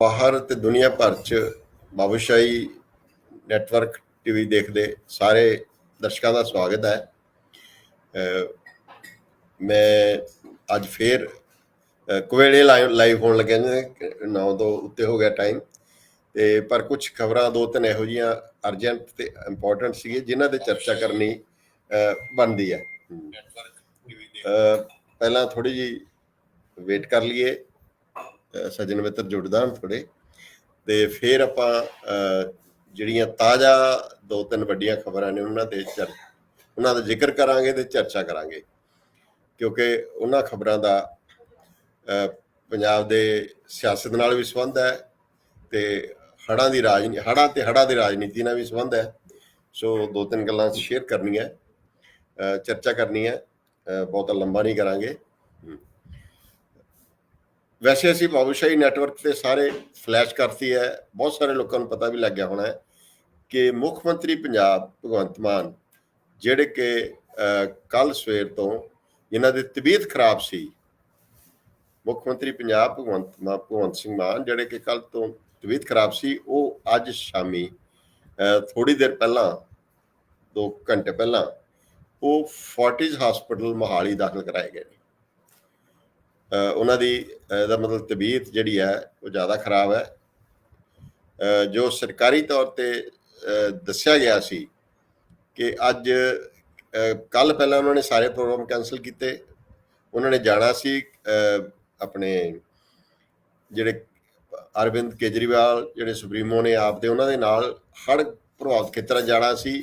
ਬਾਹਰ ਤੇ ਦੁਨੀਆ ਭਰ ਚ ਬਾਬੂਸ਼ਾਹੀ ਨੈਟਵਰਕ ਟੀਵੀ ਦੇਖਦੇ ਸਾਰੇ ਦਰਸ਼ਕਾਂ ਦਾ ਸਵਾਗਤ ਹੈ। ਮੈਂ ਅੱਜ ਫੇਰ ਕੁਵੇਲੇ ਲਾਈਵ ਲਾਈਵ ਹੋਣ ਲੱਗਿਆ ਨੇ 9 ਤੋਂ ਉੱਤੇ ਹੋ ਗਿਆ ਟਾਈਮ ਤੇ ਪਰ ਕੁਝ ਖਬਰਾਂ ਦੋ ਤਿੰਨ ਇਹੋ ਜੀਆਂ ਅਰਜੈਂਟ ਤੇ ਇੰਪੋਰਟੈਂਟ ਸੀਗੇ ਜਿਨ੍ਹਾਂ ਤੇ ਚਰਚਾ ਕਰਨੀ ਬਣਦੀ ਹੈ। ਅਹ ਪਹਿਲਾਂ ਥੋੜੀ ਜੀ ਵੇਟ ਕਰ ਲਈਏ। ਸੱਜਣ ਮਿੱਤਰ ਜੁੜਦਾ ਹਨ ਥੋੜੇ ਤੇ ਫਿਰ ਆਪਾਂ ਜਿਹੜੀਆਂ ਤਾਜ਼ਾ ਦੋ ਤਿੰਨ ਵੱਡੀਆਂ ਖਬਰਾਂ ਨੇ ਉਹਨਾਂ ਤੇ ਚਰ, ਉਹਨਾਂ ਦਾ ਜ਼ਿਕਰ ਕਰਾਂਗੇ ਤੇ ਚਰਚਾ ਕਰਾਂਗੇ। ਕਿਉਂਕਿ ਉਹਨਾਂ ਖਬਰਾਂ ਦਾ ਪੰਜਾਬ ਦੇ ਸਿਆਸਤ ਨਾਲ ਵੀ ਸੰਬੰਧ ਹੈ ਤੇ ਹੜਾਂ ਦੀ ਰਾਜਨੀਤੀ ਹੜਾਂ ਤੇ ਹੜਾਂ ਦੀ ਰਾਜਨੀਤੀ ਨਾਲ ਵੀ ਸੰਬੰਧ ਹੈ। ਸੋ ਦੋ ਤਿੰਨ ਗੱਲਾਂ ਸ਼ੇਅਰ ਕਰਨੀਆਂ ਚਰਚਾ ਕਰਨੀ ਹੈ ਬਹੁਤਾ ਲੰਬਾ ਨਹੀਂ ਕਰਾਂਗੇ। ਵੈਸੇ ਅਸੀਂ ਬਾਬੂਸ਼ਾਹੀ ਨੈਟਵਰਕ ਤੇ ਸਾਰੇ ਫਲੈਸ਼ ਕਰਤੀ ਹੈ। ਬਹੁਤ ਸਾਰੇ ਲੋਕਾਂ ਨੂੰ ਪਤਾ ਵੀ ਲੱਗ ਗਿਆ ਹੋਣਾ ਹੈ ਕਿ ਮੁੱਖ ਮੰਤਰੀ ਪੰਜਾਬ ਭਗਵੰਤ ਮਾਨ, ਜਿਹੜੇ ਕਿ ਕੱਲ ਸਵੇਰ ਤੋਂ ਇਹਨਾਂ ਦੀ ਤਬੀਅਤ ਖਰਾਬ ਸੀ। ਮੁੱਖ ਮੰਤਰੀ ਪੰਜਾਬ ਭਗਵੰਤ ਮਾਨ ਭਗਵੰਤ ਸਿੰਘ ਮਾਨ, ਜਿਹੜੇ ਕਿ ਕੱਲ ਤੋਂ ਤਬੀਅਤ ਖਰਾਬ ਸੀ, ਉਹ ਅੱਜ ਸ਼ਾਮੀ ਥੋੜੀ ਦੇਰ ਪਹਿਲਾਂ 2 ਘੰਟੇ ਪਹਿਲਾਂ ਉਹ ਫੋਰਟਿਸ ਹਸਪੀਟਲ ਮੋਹਾਲੀ ਦਾਖਲ ਕਰਾਏ ਗਏ ਨੇ। ਉਹਨਾਂ ਦੀ ਅਹ ਦਾ ਮਤਲਬ ਤਬੀਅਤ ਜਿਹੜੀ ਹੈ, ਉਹ ਜ਼ਿਆਦਾ ਖਰਾਬ ਹੈ। ਜੋ ਸਰਕਾਰੀ ਤੌਰ ਤੇ ਦੱਸਿਆ ਗਿਆ ਸੀ ਕਿ ਅੱਜ ਕੱਲ ਪਹਿਲਾਂ ਉਹਨਾਂ ਨੇ ਸਾਰੇ ਪ੍ਰੋਗਰਾਮ ਕੈਨਸਲ ਕੀਤੇ। ਉਹਨਾਂ ਨੇ ਜਾਣਾ ਸੀ ਆਪਣੇ ਜਿਹੜੇ ਅਰਵਿੰਦ ਕੇਜਰੀਵਾਲ, ਜਿਹੜੇ ਸੁਪਰੀਮੋ ਨੇ ਆਪ ਦੇ ਉਹਨਾਂ ਦੇ ਨਾਲ ਹੜ ਪ੍ਰਭਾਵਿਤ ਖੇਤਰਾਂ ਜਾਣਾ ਸੀ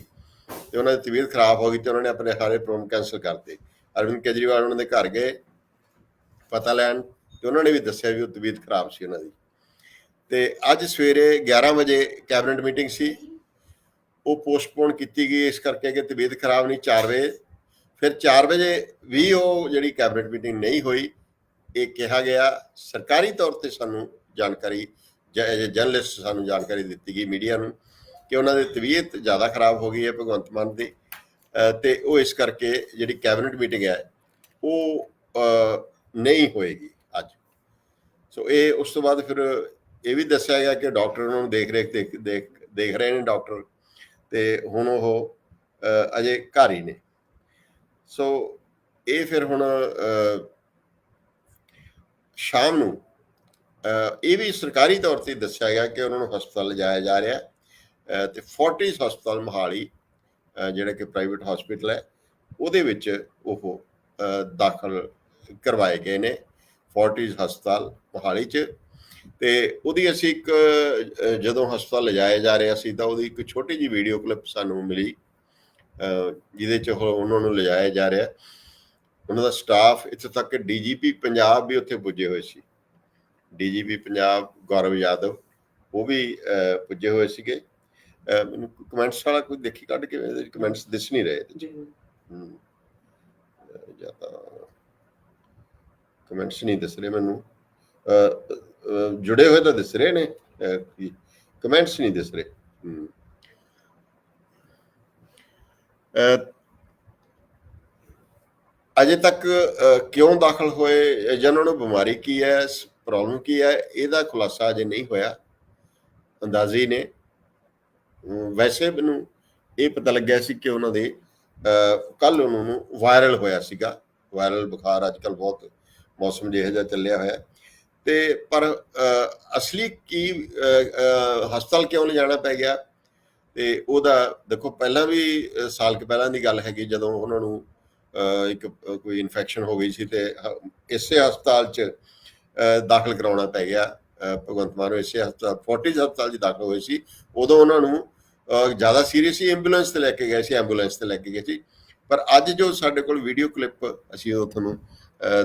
ਤੇ ਉਹਨਾਂ ਦੀ ਤਬੀਅਤ ਖਰਾਬ ਹੋ ਗਈ ਤੇ ਉਹਨਾਂ ਨੇ ਆਪਣੇ ਸਾਰੇ ਪ੍ਰੋਗਰਾਮ ਕੈਨਸਲ ਕਰਤੇ ਅਰਵਿੰਦ ਕੇਜਰੀਵਾਲ ਉਹਨਾਂ ਦੇ ਘਰ ਗਏ। ਪਤਾ ਲੈਣ ਤੇ ਉਹਨਾਂ ਨੇ ਵੀ ਦੱਸਿਆ ਵੀ ਉਹ ਤਬੀਅਤ ਖਰਾਬ ਸੀ ਉਹਨਾਂ ਦੀ। ਤੇ ਅੱਜ ਸਵੇਰੇ 11 ਵਜੇ ਕੈਬਨਿਟ ਮੀਟਿੰਗ ਸੀ। ਉਹ ਪੋਸਟਪੋਨ ਕੀਤੀ ਗਈ ਇਸ ਕਰਕੇ ਕਿ ਤਬੀਅਤ ਖਰਾਬ ਨਹੀਂ 4 ਵਜੇ। ਫਿਰ 4 ਵਜੇ ਵੀ ਉਹ ਜਿਹੜੀ ਕੈਬਨਿਟ ਮੀਟਿੰਗ ਨਹੀਂ ਹੋਈ, ਇਹ ਕਿਹਾ ਗਿਆ, ਸਰਕਾਰੀ ਤੌਰ ਤੇ ਸਾਨੂੰ ਜਾਣਕਾਰੀ ਜਰਨਲਿਸਟ ਸਾਨੂੰ ਜਾਣਕਾਰੀ ਦਿੱਤੀ ਗਈ ਮੀਡੀਆ ਨੂੰ ਕਿ ਉਹਨਾਂ ਦੀ ਤਬੀਅਤ ਜ਼ਿਆਦਾ ਖਰਾਬ ਹੋ ਗਈ ਹੈ ਭਗਵੰਤ ਮਾਨ ਦੀ। ਅਹ ਤੇ ਉਹ ਇਸ ਕਰਕੇ ਜਿਹੜੀ ਕੈਬਨਿਟ ਮੀਟਿੰਗ ਹੈ, ਉਹ ਨਹੀਂ ਹੋਏਗੀ ਅੱਜ। ਸੋ ਇਹ ਉਸ ਤੋਂ ਬਾਅਦ ਫਿਰ ਇਹ ਵੀ ਦੱਸਿਆ ਗਿਆ ਕਿ ਡਾਕਟਰ ਉਹਨਾਂ ਨੂੰ ਦੇਖ ਰੇਖ ਦੇਖ ਦੇਖ ਰਹੇ ਨੇ ਡਾਕਟਰ ਤੇ ਹੁਣ ਉਹ ਅਜੇ ਘਰ ਹੀ ਨੇ। ਸੋ ਇਹ ਫਿਰ ਹੁਣ ਸ਼ਾਮ ਨੂੰ ਇਹ ਵੀ ਸਰਕਾਰੀ ਤੌਰ ਤੇ ਦੱਸਿਆ ਗਿਆ ਕਿ ਉਹਨਾਂ ਨੂੰ ਹਸਪਤਾਲ ਲਿਜਾਇਆ ਜਾ ਰਿਹਾ। ਹੈ ਅਹ, ਤੇ ਫੋਰਟਿਸ ਹਸਪਤਾਲ ਮੋਹਾਲੀ ਜਿਹੜਾ ਕਿ ਪ੍ਰਾਈਵੇਟ ਹਸਪੀਟਲ ਹੈ ਉਹਦੇ ਵਿੱਚ ਉਹ ਦਾਖਲ ਕਰਵਾਏ ਗਏ ਨੇ ਫੋਰਟਿਸ ਹਸਪਤਾਲ ਮੋਹਾਲੀ 'ਚ। ਤੇ ਉਹਦੀ ਅਸੀਂ ਇੱਕ ਜਦੋਂ ਹਸਪਤਾਲ ਲਿਜਾਇਆ ਜਾ ਰਿਹਾ ਸੀ ਤਾਂ ਉਹਦੀ ਇੱਕ ਛੋਟੀ ਜੀ ਵੀਡੀਓ ਕਲਿੱਪ ਸਾਨੂੰ ਮਿਲੀ ਜਿਹਦੇ 'ਚ ਉਹ ਉਹਨਾਂ ਨੂੰ ਲਿਜਾਇਆ ਜਾ ਰਿਹਾ। ਉਹਨਾਂ ਦਾ ਸਟਾਫ ਇੱਥੇ ਤੱਕ ਕਿ ਡੀਜੀਪੀ ਪੰਜਾਬ ਵੀ ਉੱਥੇ ਪੁੱਜੇ ਹੋਏ ਸੀ। ਡੀਜੀਪੀ ਪੰਜਾਬ ਗੌਰਵ ਯਾਦਵ ਉਹ ਵੀ ਪੁੱਜੇ ਹੋਏ ਸੀਗੇ। ਮੈਨੂੰ ਕਮੈਂਟਸ ਵਾਲਾ ਕੋਈ ਦੇਖੀ ਕੱਢ ਕੇ ਕਮੈਂਟਸ ਦਿਸ ਨਹੀਂ ਰਹੇ। ਜੀ। ਅਹ, ਜਾਂ ਤਾਂ ਕਮੈਂਟਸ ਨਹੀਂ ਦਿਸ ਰਹੇ ਮੈਨੂੰ। ਅਹ, ਜੁੜੇ ਹੋਏ ਤਾਂ ਦਿਸ ਰਹੇ ਨੇ ਕਮੈਂਟਸ ਨਹੀਂ ਦਿਸ ਰਹੇ। ਅਜੇ ਤੱਕ ਕਿਉਂ ਦਾਖਲ ਹੋਏ ਜਾਂ ਉਹਨਾਂ ਨੂੰ ਬਿਮਾਰੀ ਕੀ ਹੈ ਪ੍ਰੋਬਲਮ ਕੀ ਹੈ ਇਹਦਾ ਖੁਲਾਸਾ ਅਜੇ ਨਹੀਂ ਹੋਇਆ। ਅੰਦਾਜ਼ੇ ਨੇ। ਵੈਸੇ ਮੈਨੂੰ ਇਹ ਪਤਾ ਲੱਗਿਆ ਸੀ ਕਿ ਉਹਨਾਂ ਦੇ ਕੱਲ ਉਹਨਾਂ ਨੂੰ ਵਾਇਰਲ ਹੋਇਆ ਸੀਗਾ। ਵਾਇਰਲ ਬੁਖਾਰ ਅੱਜਕੱਲ ਬਹੁਤ ਮੌਸਮ ਜਿਹੋ ਜਿਹਾ ਚੱਲਿਆ ਹੋਇਆ। ਹੈ। ਤੇ ਪਰ ਅਸਲੀ ਕੀ ਹਸਪਤਾਲ ਕਿਉਂ ਲਿਜਾਣਾ ਪੈ ਗਿਆ? ਤੇ ਉਹਦਾ ਦੇਖੋ, ਪਹਿਲਾਂ ਵੀ ਸਾਲ ਕੁ ਪਹਿਲਾਂ ਦੀ ਗੱਲ ਹੈਗੀ, ਜਦੋਂ ਉਹਨਾਂ ਨੂੰ ਇੱਕ ਕੋਈ ਇਨਫੈਕਸ਼ਨ ਹੋ ਗਈ ਸੀ ਤੇ ਹ- ਇਸੇ ਹਸਪਤਾਲ 'ਚ ਦਾਖਲ ਕਰਾਉਣਾ ਪੈ ਗਿਆ। ਭਗਵੰਤ ਮਾਨ ਇਸੇ ਹਸਪਤਾਲ ਫੋਰਟਿਸ ਹਸਪਤਾਲ 'ਚ ਦਾਖਲ ਹੋਏ ਸੀ। ਉਦੋਂ ਉਹਨਾਂ ਨੂੰ ਜ਼ਿਆਦਾ ਸੀਰੀਅਸ ਸੀ ਐਂਬੂਲੈਂਸ ਤੇ ਲੈ ਕੇ ਗਏ ਸੀ ਐਂਬੂਲੈਂਸ ਤੇ ਲੈ ਕੇ ਗਏ ਸੀ। ਪਰ ਅੱਜ ਜੋ ਸਾਡੇ ਕੋਲ ਵੀਡੀਓ ਕਲਿੱਪ ਅਸੀਂ ਉਹ ਤੁਹਾਨੂੰ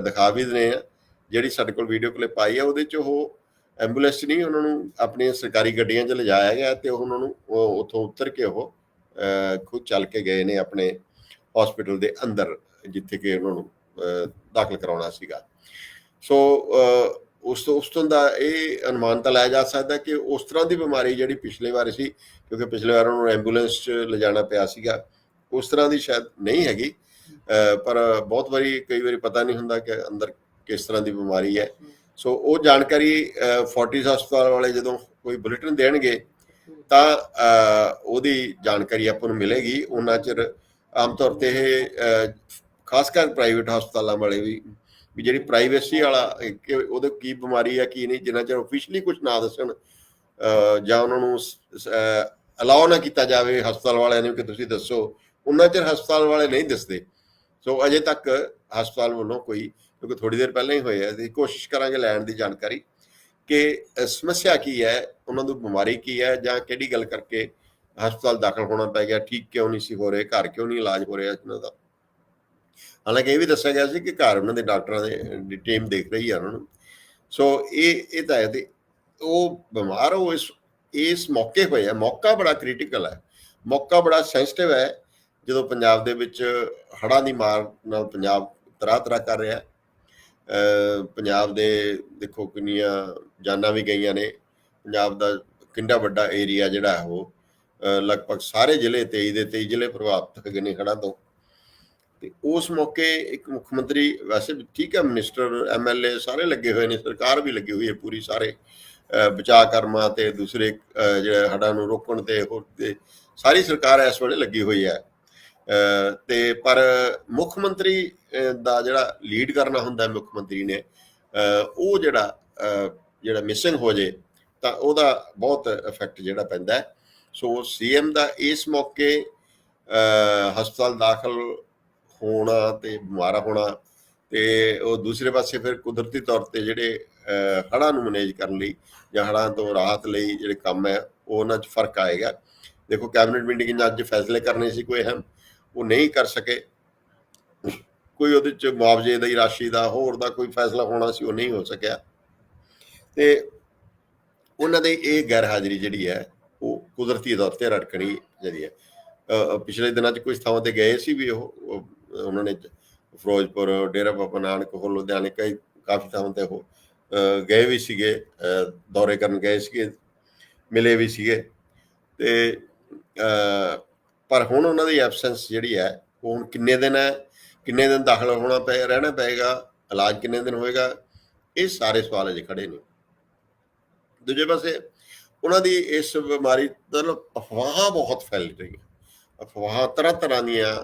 ਦਿਖਾ ਵੀ ਦਿੰਦੇ ਆ, ਜਿਹੜੀ ਸਾਡੇ ਕੋਲ ਵੀਡੀਓ ਕਲਿੱਪ ਆਈ ਆ, ਉਹਦੇ 'ਚ ਉਹ ਐਂਬੂਲੈਂਸ 'ਚ ਨਹੀਂ, ਉਹਨਾਂ ਨੂੰ ਆਪਣੀਆਂ ਸਰਕਾਰੀ ਗੱਡੀਆਂ 'ਚ ਲਿਜਾਇਆ ਗਿਆ ਤੇ ਉਹਨਾਂ ਨੂੰ ਉੱਥੋਂ ਉਤਰ ਕੇ ਉਹ ਖੁਦ ਚੱਲ ਕੇ ਗਏ ਨੇ ਆਪਣੇ ਹਸਪੀਟਲ ਦੇ ਅੰਦਰ, ਜਿੱਥੇ ਕਿ ਉਹਨਾਂ ਨੂੰ ਦਾਖਲ ਕਰਾਉਣਾ ਸੀਗਾ। ਸੋ ਉਸ ਤੋਂ ਉਸ ਤੋਂ ਦਾ ਇਹ ਅਨੁਮਾਨ ਤਾਂ ਲਾਇਆ ਜਾ ਸਕਦਾ ਕਿ ਉਸ ਤਰ੍ਹਾਂ ਦੀ ਬਿਮਾਰੀ ਜਿਹੜੀ ਪਿਛਲੇ ਵਾਰ ਸੀ, ਕਿਉਂਕਿ ਪਿਛਲੇ ਵਾਰ ਉਹਨੂੰ ਐਂਬੂਲੈਂਸ 'ਚ ਲਿਜਾਣਾ ਪਿਆ ਸੀਗਾ, ਉਸ ਤਰ੍ਹਾਂ ਦੀ ਸ਼ਾਇਦ ਨਹੀਂ ਹੈਗੀ। ਪਰ ਬਹੁਤ ਵਾਰੀ ਕਈ ਵਾਰੀ ਪਤਾ ਨਹੀਂ ਹੁੰਦਾ ਕਿ ਅੰਦਰ ਕਿਸ ਤਰ੍ਹਾਂ ਦੀ ਬਿਮਾਰੀ ਹੈ। ਸੋ ਉਹ ਜਾਣਕਾਰੀ ਫੋਰਟਿਸ ਹਸਪਤਾਲ ਵਾਲੇ ਜਦੋਂ ਕੋਈ ਬੁਲੇਟਿਨ ਦੇਣਗੇ, ਤਾਂ ਉਹਦੀ ਜਾਣਕਾਰੀ ਆਪਾਂ ਨੂੰ ਮਿਲੇਗੀ। ਉਹਨਾਂ ਚਿਰ ਆਮ ਤੌਰ ਤੇ ਇਹ ਖਾਸ ਕਰ ਪ੍ਰਾਈਵੇਟ ਹਸਪਤਾਲਾਂ ਵਾਲੇ ਵੀ ਵੀ ਜਿਹੜੀ ਪ੍ਰਾਈਵੇਸੀ ਵਾਲਾ ਉਹਦੇ ਕੀ ਬਿਮਾਰੀ ਹੈ ਕੀ ਨਹੀਂ, ਜਿੰਨਾ ਚਿਰ ਆਫੀਸ਼ੀਅਲੀ ਕੁਝ ਨਾ ਦੱਸਣ ਜਾਂ ਉਹਨਾਂ ਨੂੰ ਅਲਾਉ ਨਾ ਕੀਤਾ ਜਾਵੇ ਹਸਪਤਾਲ ਵਾਲਿਆਂ ਨੂੰ ਕਿ ਤੁਸੀਂ ਦੱਸੋ। ਉਹਨਾਂ ਚਿਰ ਹਸਪਤਾਲ ਵਾਲੇ ਨਹੀਂ ਦੱਸਦੇ। ਸੋ ਅਜੇ ਤੱਕ ਹਸਪਤਾਲ ਵੱਲੋਂ ਕੋਈ, ਕਿਉਂਕਿ ਥੋੜੀ ਦੇਰ ਪਹਿਲਾਂ ਹੀ ਹੋਇਆ ਅਸੀਂ ਕੋਸ਼ਿਸ਼ ਕਰਾਂਗੇ ਲੈਣ ਦੀ ਜਾਣਕਾਰੀ ਕਿ ਸਮੱਸਿਆ ਕੀ ਹੈ, ਉਹਨਾਂ ਨੂੰ ਬਿਮਾਰੀ ਕੀ ਹੈ, ਜਾਂ ਕਿਹੜੀ ਗੱਲ ਕਰਕੇ ਹਸਪਤਾਲ ਦਾਖਲ ਹੋਣਾ ਪੈ ਗਿਆ, ਠੀਕ ਕਿਉਂ ਨਹੀਂ ਸੀ ਹੋ ਰਹੇ, ਘਰ ਕਿਉਂ ਨਹੀਂ ਇਲਾਜ ਹੋ ਰਿਹਾ ਇਹਨਾਂ ਦਾ। ਹਾਲਾਂਕਿ ਇਹ ਵੀ ਦੱਸਿਆ ਗਿਆ ਸੀ ਕਿ ਘਰ ਉਹਨਾਂ ਦੇ ਡਾਕਟਰਾਂ ਦੇ, ਦੀ ਟੀਮ ਦੇਖ ਰਹੀ ਹੈ ਉਹਨਾਂ ਨੂੰ। ਸੋ ਇਹ ਇਹ ਤਾਂ ਹੈ ਤੇ ਉਹ ਬਿਮਾਰ ਹੋ ਇਸ ਇਸ ਮੌਕੇ ਹੋਇਆ ਮੌਕਾ ਬੜਾ ਕ੍ਰਿਟੀਕਲ ਹੈ, ਮੌਕਾ ਬੜਾ ਸੈਂਸਿਟਿਵ ਹੈ ਜਦੋਂ ਪੰਜਾਬ ਦੇ ਵਿੱਚ ਹੜ੍ਹਾਂ ਦੀ ਮਾਰ ਨਾਲ ਪੰਜਾਬ ਤਰਾ ਤਰਾ ਕਰ ਰਿਹਾ ਪੰਜਾਬ ਦੇ ਦੇਖੋ ਕਿੰਨੀਆਂ ਜਾਨਾਂ ਵੀ ਗਈਆਂ ਨੇ, ਪੰਜਾਬ ਦਾ ਕਿੰਨਾ ਵੱਡਾ ਏਰੀਆ ਜਿਹੜਾ ਹੈ ਉਹ ਲਗਭਗ ਸਾਰੇ ਜ਼ਿਲ੍ਹੇ 23 ਦੇ 23 ਜ਼ਿਲ੍ਹੇ ਪ੍ਰਭਾਵਿਤ ਹੈਗੇ ਨੇ ਹੜ੍ਹਾਂ ਤੋਂ। ਤੇ ਉਸ ਮੌਕੇ ਇੱਕ ਮੁੱਖ ਮੰਤਰੀ ਵੈਸੇ ਵੀ ਠੀਕ ਹੈ, ਮਿਨਿਸਟਰ ਐਮਐਲਏ ਸਾਰੇ ਲੱਗੇ ਹੋਏ ਨੇ, ਸਰਕਾਰ ਵੀ ਲੱਗੀ ਹੋਈ ਹੈ ਪੂਰੀ ਸਾਰੇ, ਅਹ ਬਚਾਅ ਕਰਮਾਂ ਤੇ ਦੂਸਰੇ ਜਿਹੜਾ ਜਿਹੜੇ ਹੜ੍ਹਾਂ ਨੂੰ ਰੋਕਣ ਤੇ ਹੋਰ ਤੇ ਸਾਰੀ ਸਰਕਾਰ ਇਸ ਵੇਲੇ ਲੱਗੀ ਹੋਈ ਹੈ। ਤੇ ਪਰ ਮੁੱਖ ਮੰਤਰੀ ਦਾ ਜਿਹੜਾ ਲੀਡ ਕਰਨਾ ਹੁੰਦਾ ਮੁੱਖ ਮੰਤਰੀ ਨੇ ਉਹ ਜਿਹੜਾ ਜਿਹੜਾ ਮਿਸਿੰਗ ਹੋ ਜੇ ਤਾਂ ਉਹਦਾ ਬਹੁਤ ਇਫੈਕਟ ਜਿਹੜਾ ਪੈਂਦਾ ਹੈ। ਸੋ ਸੀਐਮ ਦਾ ਇਸ ਮੌਕੇ ਹਸਪਤਾਲ ਦਾਖਲ ਹੋਣਾ ਤੇ ਬਿਮਾਰ ਹੋਣਾ ਤੇ ਉਹ ਦੂਸਰੇ ਪਾਸੇ ਫਿਰ ਕੁਦਰਤੀ ਤੌਰ ਤੇ ਜਿਹੜੇ ਅਹ, ਹੜ੍ਹਾਂ ਨੂੰ ਮੈਨੇਜ ਕਰਨ ਲਈ ਜਾਂ ਹੜ੍ਹਾਂ ਤੋਂ ਰਾਹਤ ਲਈ ਜਿਹੜੇ ਕੰਮ ਹੈ ਉਹ ਉਹਨਾਂ 'ਚ ਫ਼ਰਕ ਆਏਗਾ। ਦੇਖੋ ਕੈਬਨਿਟ ਮੀਟਿੰਗ 'ਚ ਅੱਜ ਫੈਸਲੇ ਕਰਨੇ ਸੀ ਕੋਈ ਅਹਿਮ। ਉਹ ਨਹੀਂ ਕਰ ਸਕੇ। ਕੋਈ ਉਹਦੇ 'ਚ ਮੁਆਵਜ਼ੇ ਦੀ ਰਾਸ਼ੀ ਦਾ, ਹੋਰ ਦਾ ਕੋਈ ਫੈਸਲਾ ਹੋਣਾ ਸੀ, ਉਹ ਨਹੀਂ ਹੋ ਸਕਿਆ। ਤੇ ਉਹਨਾਂ ਦੇ ਇਹ ਗੈਰ ਹਾਜ਼ਰੀ ਜਿਹੜੀ ਹੈ, ਉਹ ਕੁਦਰਤੀ ਤੌਰ ਤੇ ਰੜਕਣੀ ਜਿਹੜੀ ਹੈ। ਪਿਛਲੇ ਦਿਨਾਂ 'ਚ ਕੁਝ ਥਾਵਾਂ ਤੇ ਗਏ ਸੀ ਵੀ ਉਹ ਉਹਨਾਂ ਨੇ ਫਿਰੋਜ਼ਪੁਰ, ਡੇਰਾ ਬਾਬਾ ਨਾਨਕ ਹੋਰ ਲੁਧਿਆਣੇ ਕਈ ਕਾਫੀ ਥਾਵਾਂ ਤੇ ਉਹ ਗਏ ਵੀ ਸੀਗੇ ਦੌਰੇ ਕਰਨ ਗਏ ਸੀਗੇ, ਮਿਲੇ ਵੀ ਸੀਗੇ। ਤੇ ਪਰ ਹੁਣ ਉਹਨਾਂ ਦੀ ਐਬਸੈਂਸ ਜਿਹੜੀ ਹੈ, ਉਹ ਹੁਣ ਕਿੰਨੇ ਦਿਨ ਹੈ, ਕਿੰਨੇ ਦਿਨ ਦਾਖਲ ਹੋਣਾ ਪਏ ਰਹਿਣਾ ਪਏਗਾ, ਇਲਾਜ ਕਿੰਨੇ ਦਿਨ ਹੋਏਗਾ, ਇਹ ਸਾਰੇ ਸਵਾਲ ਅਜੇ ਖੜੇ ਨੇ। ਦੂਜੇ ਪਾਸੇ ਉਹਨਾਂ ਦੀ ਇਸ ਬਿਮਾਰੀ ਮਤਲਬ ਅਫਵਾਹਾਂ ਬਹੁਤ ਫੈਲ ਰਹੀਆਂ ਅਫਵਾਹਾਂ ਤਰ੍ਹਾਂ ਤਰ੍ਹਾਂ ਦੀਆਂ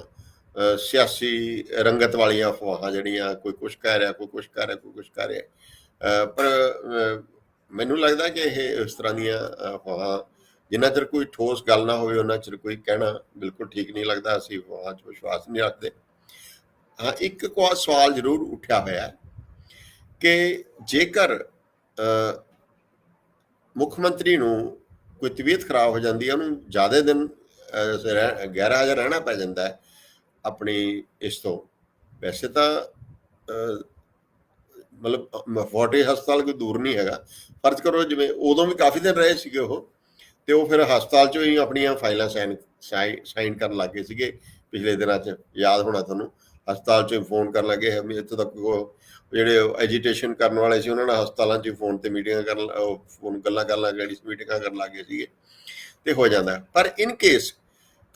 ਸਿਆਸੀ ਰੰਗਤ ਵਾਲੀਆਂ ਅਫਵਾਹਾਂ ਜਿਹੜੀਆਂ, ਕੋਈ ਕੁਝ ਕਹਿ ਰਿਹਾ, ਕੋਈ ਕੁਝ ਕਹਿ ਰਿਹਾ, ਕੋਈ ਕੁਝ ਕਹਿ ਰਿਹਾ। ਪਰ ਮੈਨੂੰ ਲੱਗਦਾ ਕਿ ਇਹ ਇਸ ਤਰ੍ਹਾਂ ਦੀਆਂ ਅਫਵਾਹਾਂ ਜਿੰਨਾ ਚਿਰ ਕੋਈ ਠੋਸ ਗੱਲ ਨਾ ਹੋਵੇ, ਉਹਨਾਂ ਚਿਰ ਕੋਈ ਕਹਿਣਾ ਬਿਲਕੁਲ ਠੀਕ ਨਹੀਂ ਲੱਗਦਾ, ਅਸੀਂ ਅਫਵਾਹਾਂ 'ਚ ਵਿਸ਼ਵਾਸ ਨਹੀਂ ਰੱਖਦੇ। ਹਾਂ, ਇੱਕ ਕੋ ਸਵਾਲ ਜ਼ਰੂਰ ਉੱਠਿਆ ਹੋਇਆ ਹੈ ਕਿ ਜੇਕਰ ਮੁੱਖ ਮੰਤਰੀ ਨੂੰ ਕੋਈ ਤਬੀਅਤ ਖਰਾਬ ਹੋ ਜਾਂਦੀ ਹੈ, ਉਹਨੂੰ ਜ਼ਿਆਦਾ ਦਿਨ ਰਹਿ- ਗੈਰ ਹਾਜ਼ਰ ਰਹਿਣਾ ਪੈ ਜਾਂਦਾ ਹੈ ਆਪਣੀ ਇਸ ਤੋਂ, ਵੈਸੇ ਤਾਂ ਮਤਲਬ ਫੋਰਟੀ ਹਸਪਤਾਲ ਕੋਈ ਦੂਰ ਨਹੀਂ ਹੈਗਾ। ਫਰਜ਼ ਕਰੋ ਜਿਵੇਂ ਉਦੋਂ ਵੀ ਕਾਫੀ ਦਿਨ ਰਹੇ ਸੀਗੇ ਉਹ। ਤੇ ਉਹ ਫਿਰ ਹਸਪਤਾਲ ਚੋਂ ਹੀ ਆਪਣੀਆਂ ਫਾਈਲਾਂ ਸਾਈਨ ਸਾਈਨ ਕਰਨ ਲੱਗੇ ਸੀਗੇ ਪਿਛਲੇ ਦਿਨਾਂ 'ਚ, ਯਾਦ ਹੋਣਾ ਤੁਹਾਨੂੰ। ਹਸਪਤਾਲ ਚੋਂ ਫੋਨ ਕਰਨ ਲੱਗੇ ਵੀ ਇੱਥੋਂ ਤੱਕ ਉਹ ਜਿਹੜੇ ਐਜੀਟੇਸ਼ਨ ਕਰਨ ਵਾਲੇ ਸੀ, ਉਹਨਾਂ ਨਾਲ ਹਸਪਤਾਲਾਂ 'ਚ ਫੋਨ ਤੇ ਮੀਟਿੰਗਾਂ ਕਰਨ ਫੋਨ ਗੱਲਾਂ ਕਰਨ ਲੱਗ ਗਏ ਮੀਟਿੰਗਾਂ ਕਰਨ ਲੱਗੇ ਸੀਗੇ। ਤੇ ਹੋ ਜਾਂਦਾ। ਪਰ ਇਨ ਕੇਸ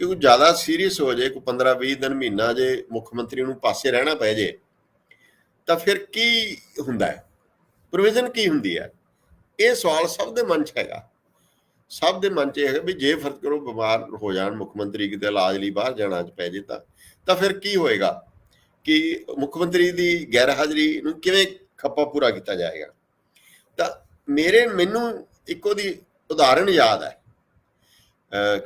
ਕਿ ਕੋਈ ਜ਼ਿਆਦਾ ਸੀਰੀਅਸ ਹੋ ਜਾਏ, ਕੋਈ 15 20 ਦਿਨ, ਮਹੀਨਾ ਜੇ ਮੁੱਖ ਮੰਤਰੀ ਨੂੰ ਪਾਸੇ ਰਹਿਣਾ ਪੈ ਜੇ, ਤਾਂ ਫਿਰ ਕੀ ਹੁੰਦਾ ਹੈ? ਪ੍ਰੋਵੀਜ਼ਨ ਕੀ ਹੁੰਦੀ ਹੈ? ਇਹ ਸਵਾਲ ਸਭ ਦੇ ਮਨ 'ਚ ਹੈਗਾ। ਸਭ ਦੇ ਮਨ 'ਚ ਇਹ ਹੈਗਾ ਵੀ ਜੇ ਫਰਜ਼ ਕਰੋ ਬਿਮਾਰ ਹੋ ਜਾਣ, ਮੁੱਖ ਮੰਤਰੀ ਕਿਤੇ ਇਲਾਜ ਲਈ ਬਾਹਰ ਜਾਣਾ ਚ ਪੈ ਜੇ ਤਾਂ ਤਾਂ ਫਿਰ ਕੀ ਹੋਏਗਾ ਕਿ ਮੁੱਖ ਮੰਤਰੀ ਦੀ ਗੈਰ ਹਾਜ਼ਰੀ ਨੂੰ ਕਿਵੇਂ ਖੱਪਾ ਪੂਰਾ ਕੀਤਾ ਜਾਏਗਾ? ਤਾਂ ਮੇਰੇ, ਮੈਨੂੰ ਇੱਕੋ ਦੀ ਉਦਾਹਰਣ ਯਾਦ ਹੈ।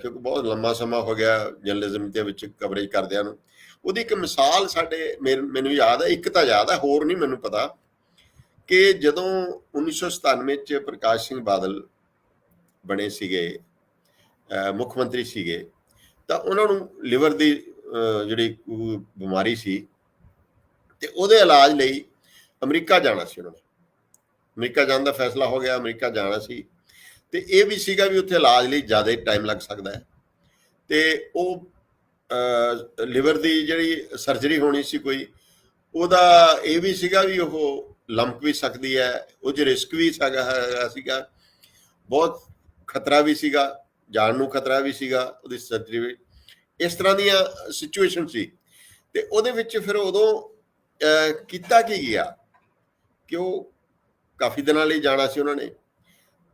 ਕਿਉਂਕਿ ਬਹੁਤ ਲੰਮਾ ਸਮਾਂ ਹੋ ਗਿਆ ਜਰਨਲਿਜ਼ਮ ਦੇ ਵਿੱਚ ਕਵਰੇਜ ਕਰਦਿਆਂ ਨੂੰ। ਉਹਦੀ ਇੱਕ ਮਿਸਾਲ ਸਾਡੇ ਮੇਰੇ- ਮੈਨੂੰ ਯਾਦ ਹੈ, ਇੱਕ ਤਾਂ ਯਾਦ ਹੈ, ਹੋਰ ਨਹੀਂ ਮੈਨੂੰ ਪਤਾ ਕਿ ਜਦੋਂ 1997 ਚ ਪ੍ਰਕਾਸ਼ ਸਿੰਘ ਬਾਦਲ ਬਣੇ ਸੀਗੇ ਮੁੱਖ ਮੰਤਰੀ ਸੀਗੇ, ਤਾਂ ਉਹਨਾਂ ਨੂੰ ਲਿਵਰ ਦੀ ਜਿਹੜੀ ਬਿਮਾਰੀ ਸੀ ਤੇ ਉਹਦੇ ਇਲਾਜ ਲਈ ਅਮਰੀਕਾ ਜਾਣਾ ਸੀ ਉਹਨਾਂ ਨੇ। ਅਮਰੀਕਾ ਜਾਣ ਦਾ ਫੈਸਲਾ ਹੋ ਗਿਆ, ਅਮਰੀਕਾ ਜਾਣਾ ਸੀ ਤੇ ਇਹ ਵੀ ਸੀਗਾ ਵੀ ਉੱਥੇ ਇਲਾਜ ਲਈ ਜ਼ਿਆਦਾ ਟਾਈਮ ਲੱਗ ਸਕਦਾ ਹੈ ਤੇ ਉਹ ਲਿਵਰ ਦੀ ਜਿਹੜੀ ਸਰਜਰੀ ਹੋਣੀ ਸੀ ਕੋਈ, ਉਹਦਾ ਇਹ ਵੀ ਸੀਗਾ ਵੀ ਉਹ ਲੰਪ ਵੀ ਸਕਦੀ ਹੈ, ਉਹ 'ਚ ਰਿਸਕ ਵੀ ਸੀਗਾ, ਹੈਗਾ ਸੀਗਾ। ਬਹੁਤ ਖਤਰਾ ਵੀ ਸੀਗਾ, ਜਾਨ ਨੂੰ ਖਤਰਾ ਵੀ ਸੀਗਾ ਉਹਦੀ ਸਰਜਰੀ ਵੀ। ਇਸ ਤਰ੍ਹਾਂ ਦੀਆਂ ਸਿਚੁਏਸ਼ਨ ਸੀ। ਤੇ ਉਹਦੇ ਵਿੱਚ ਫਿਰ ਉਦੋਂ ਕੀਤਾ ਕੀ ਗਿਆ ਕਿ ਉਹ ਕਾਫੀ ਦਿਨਾਂ ਲਈ ਜਾਣਾ ਸੀ ਉਹਨਾਂ ਨੇ।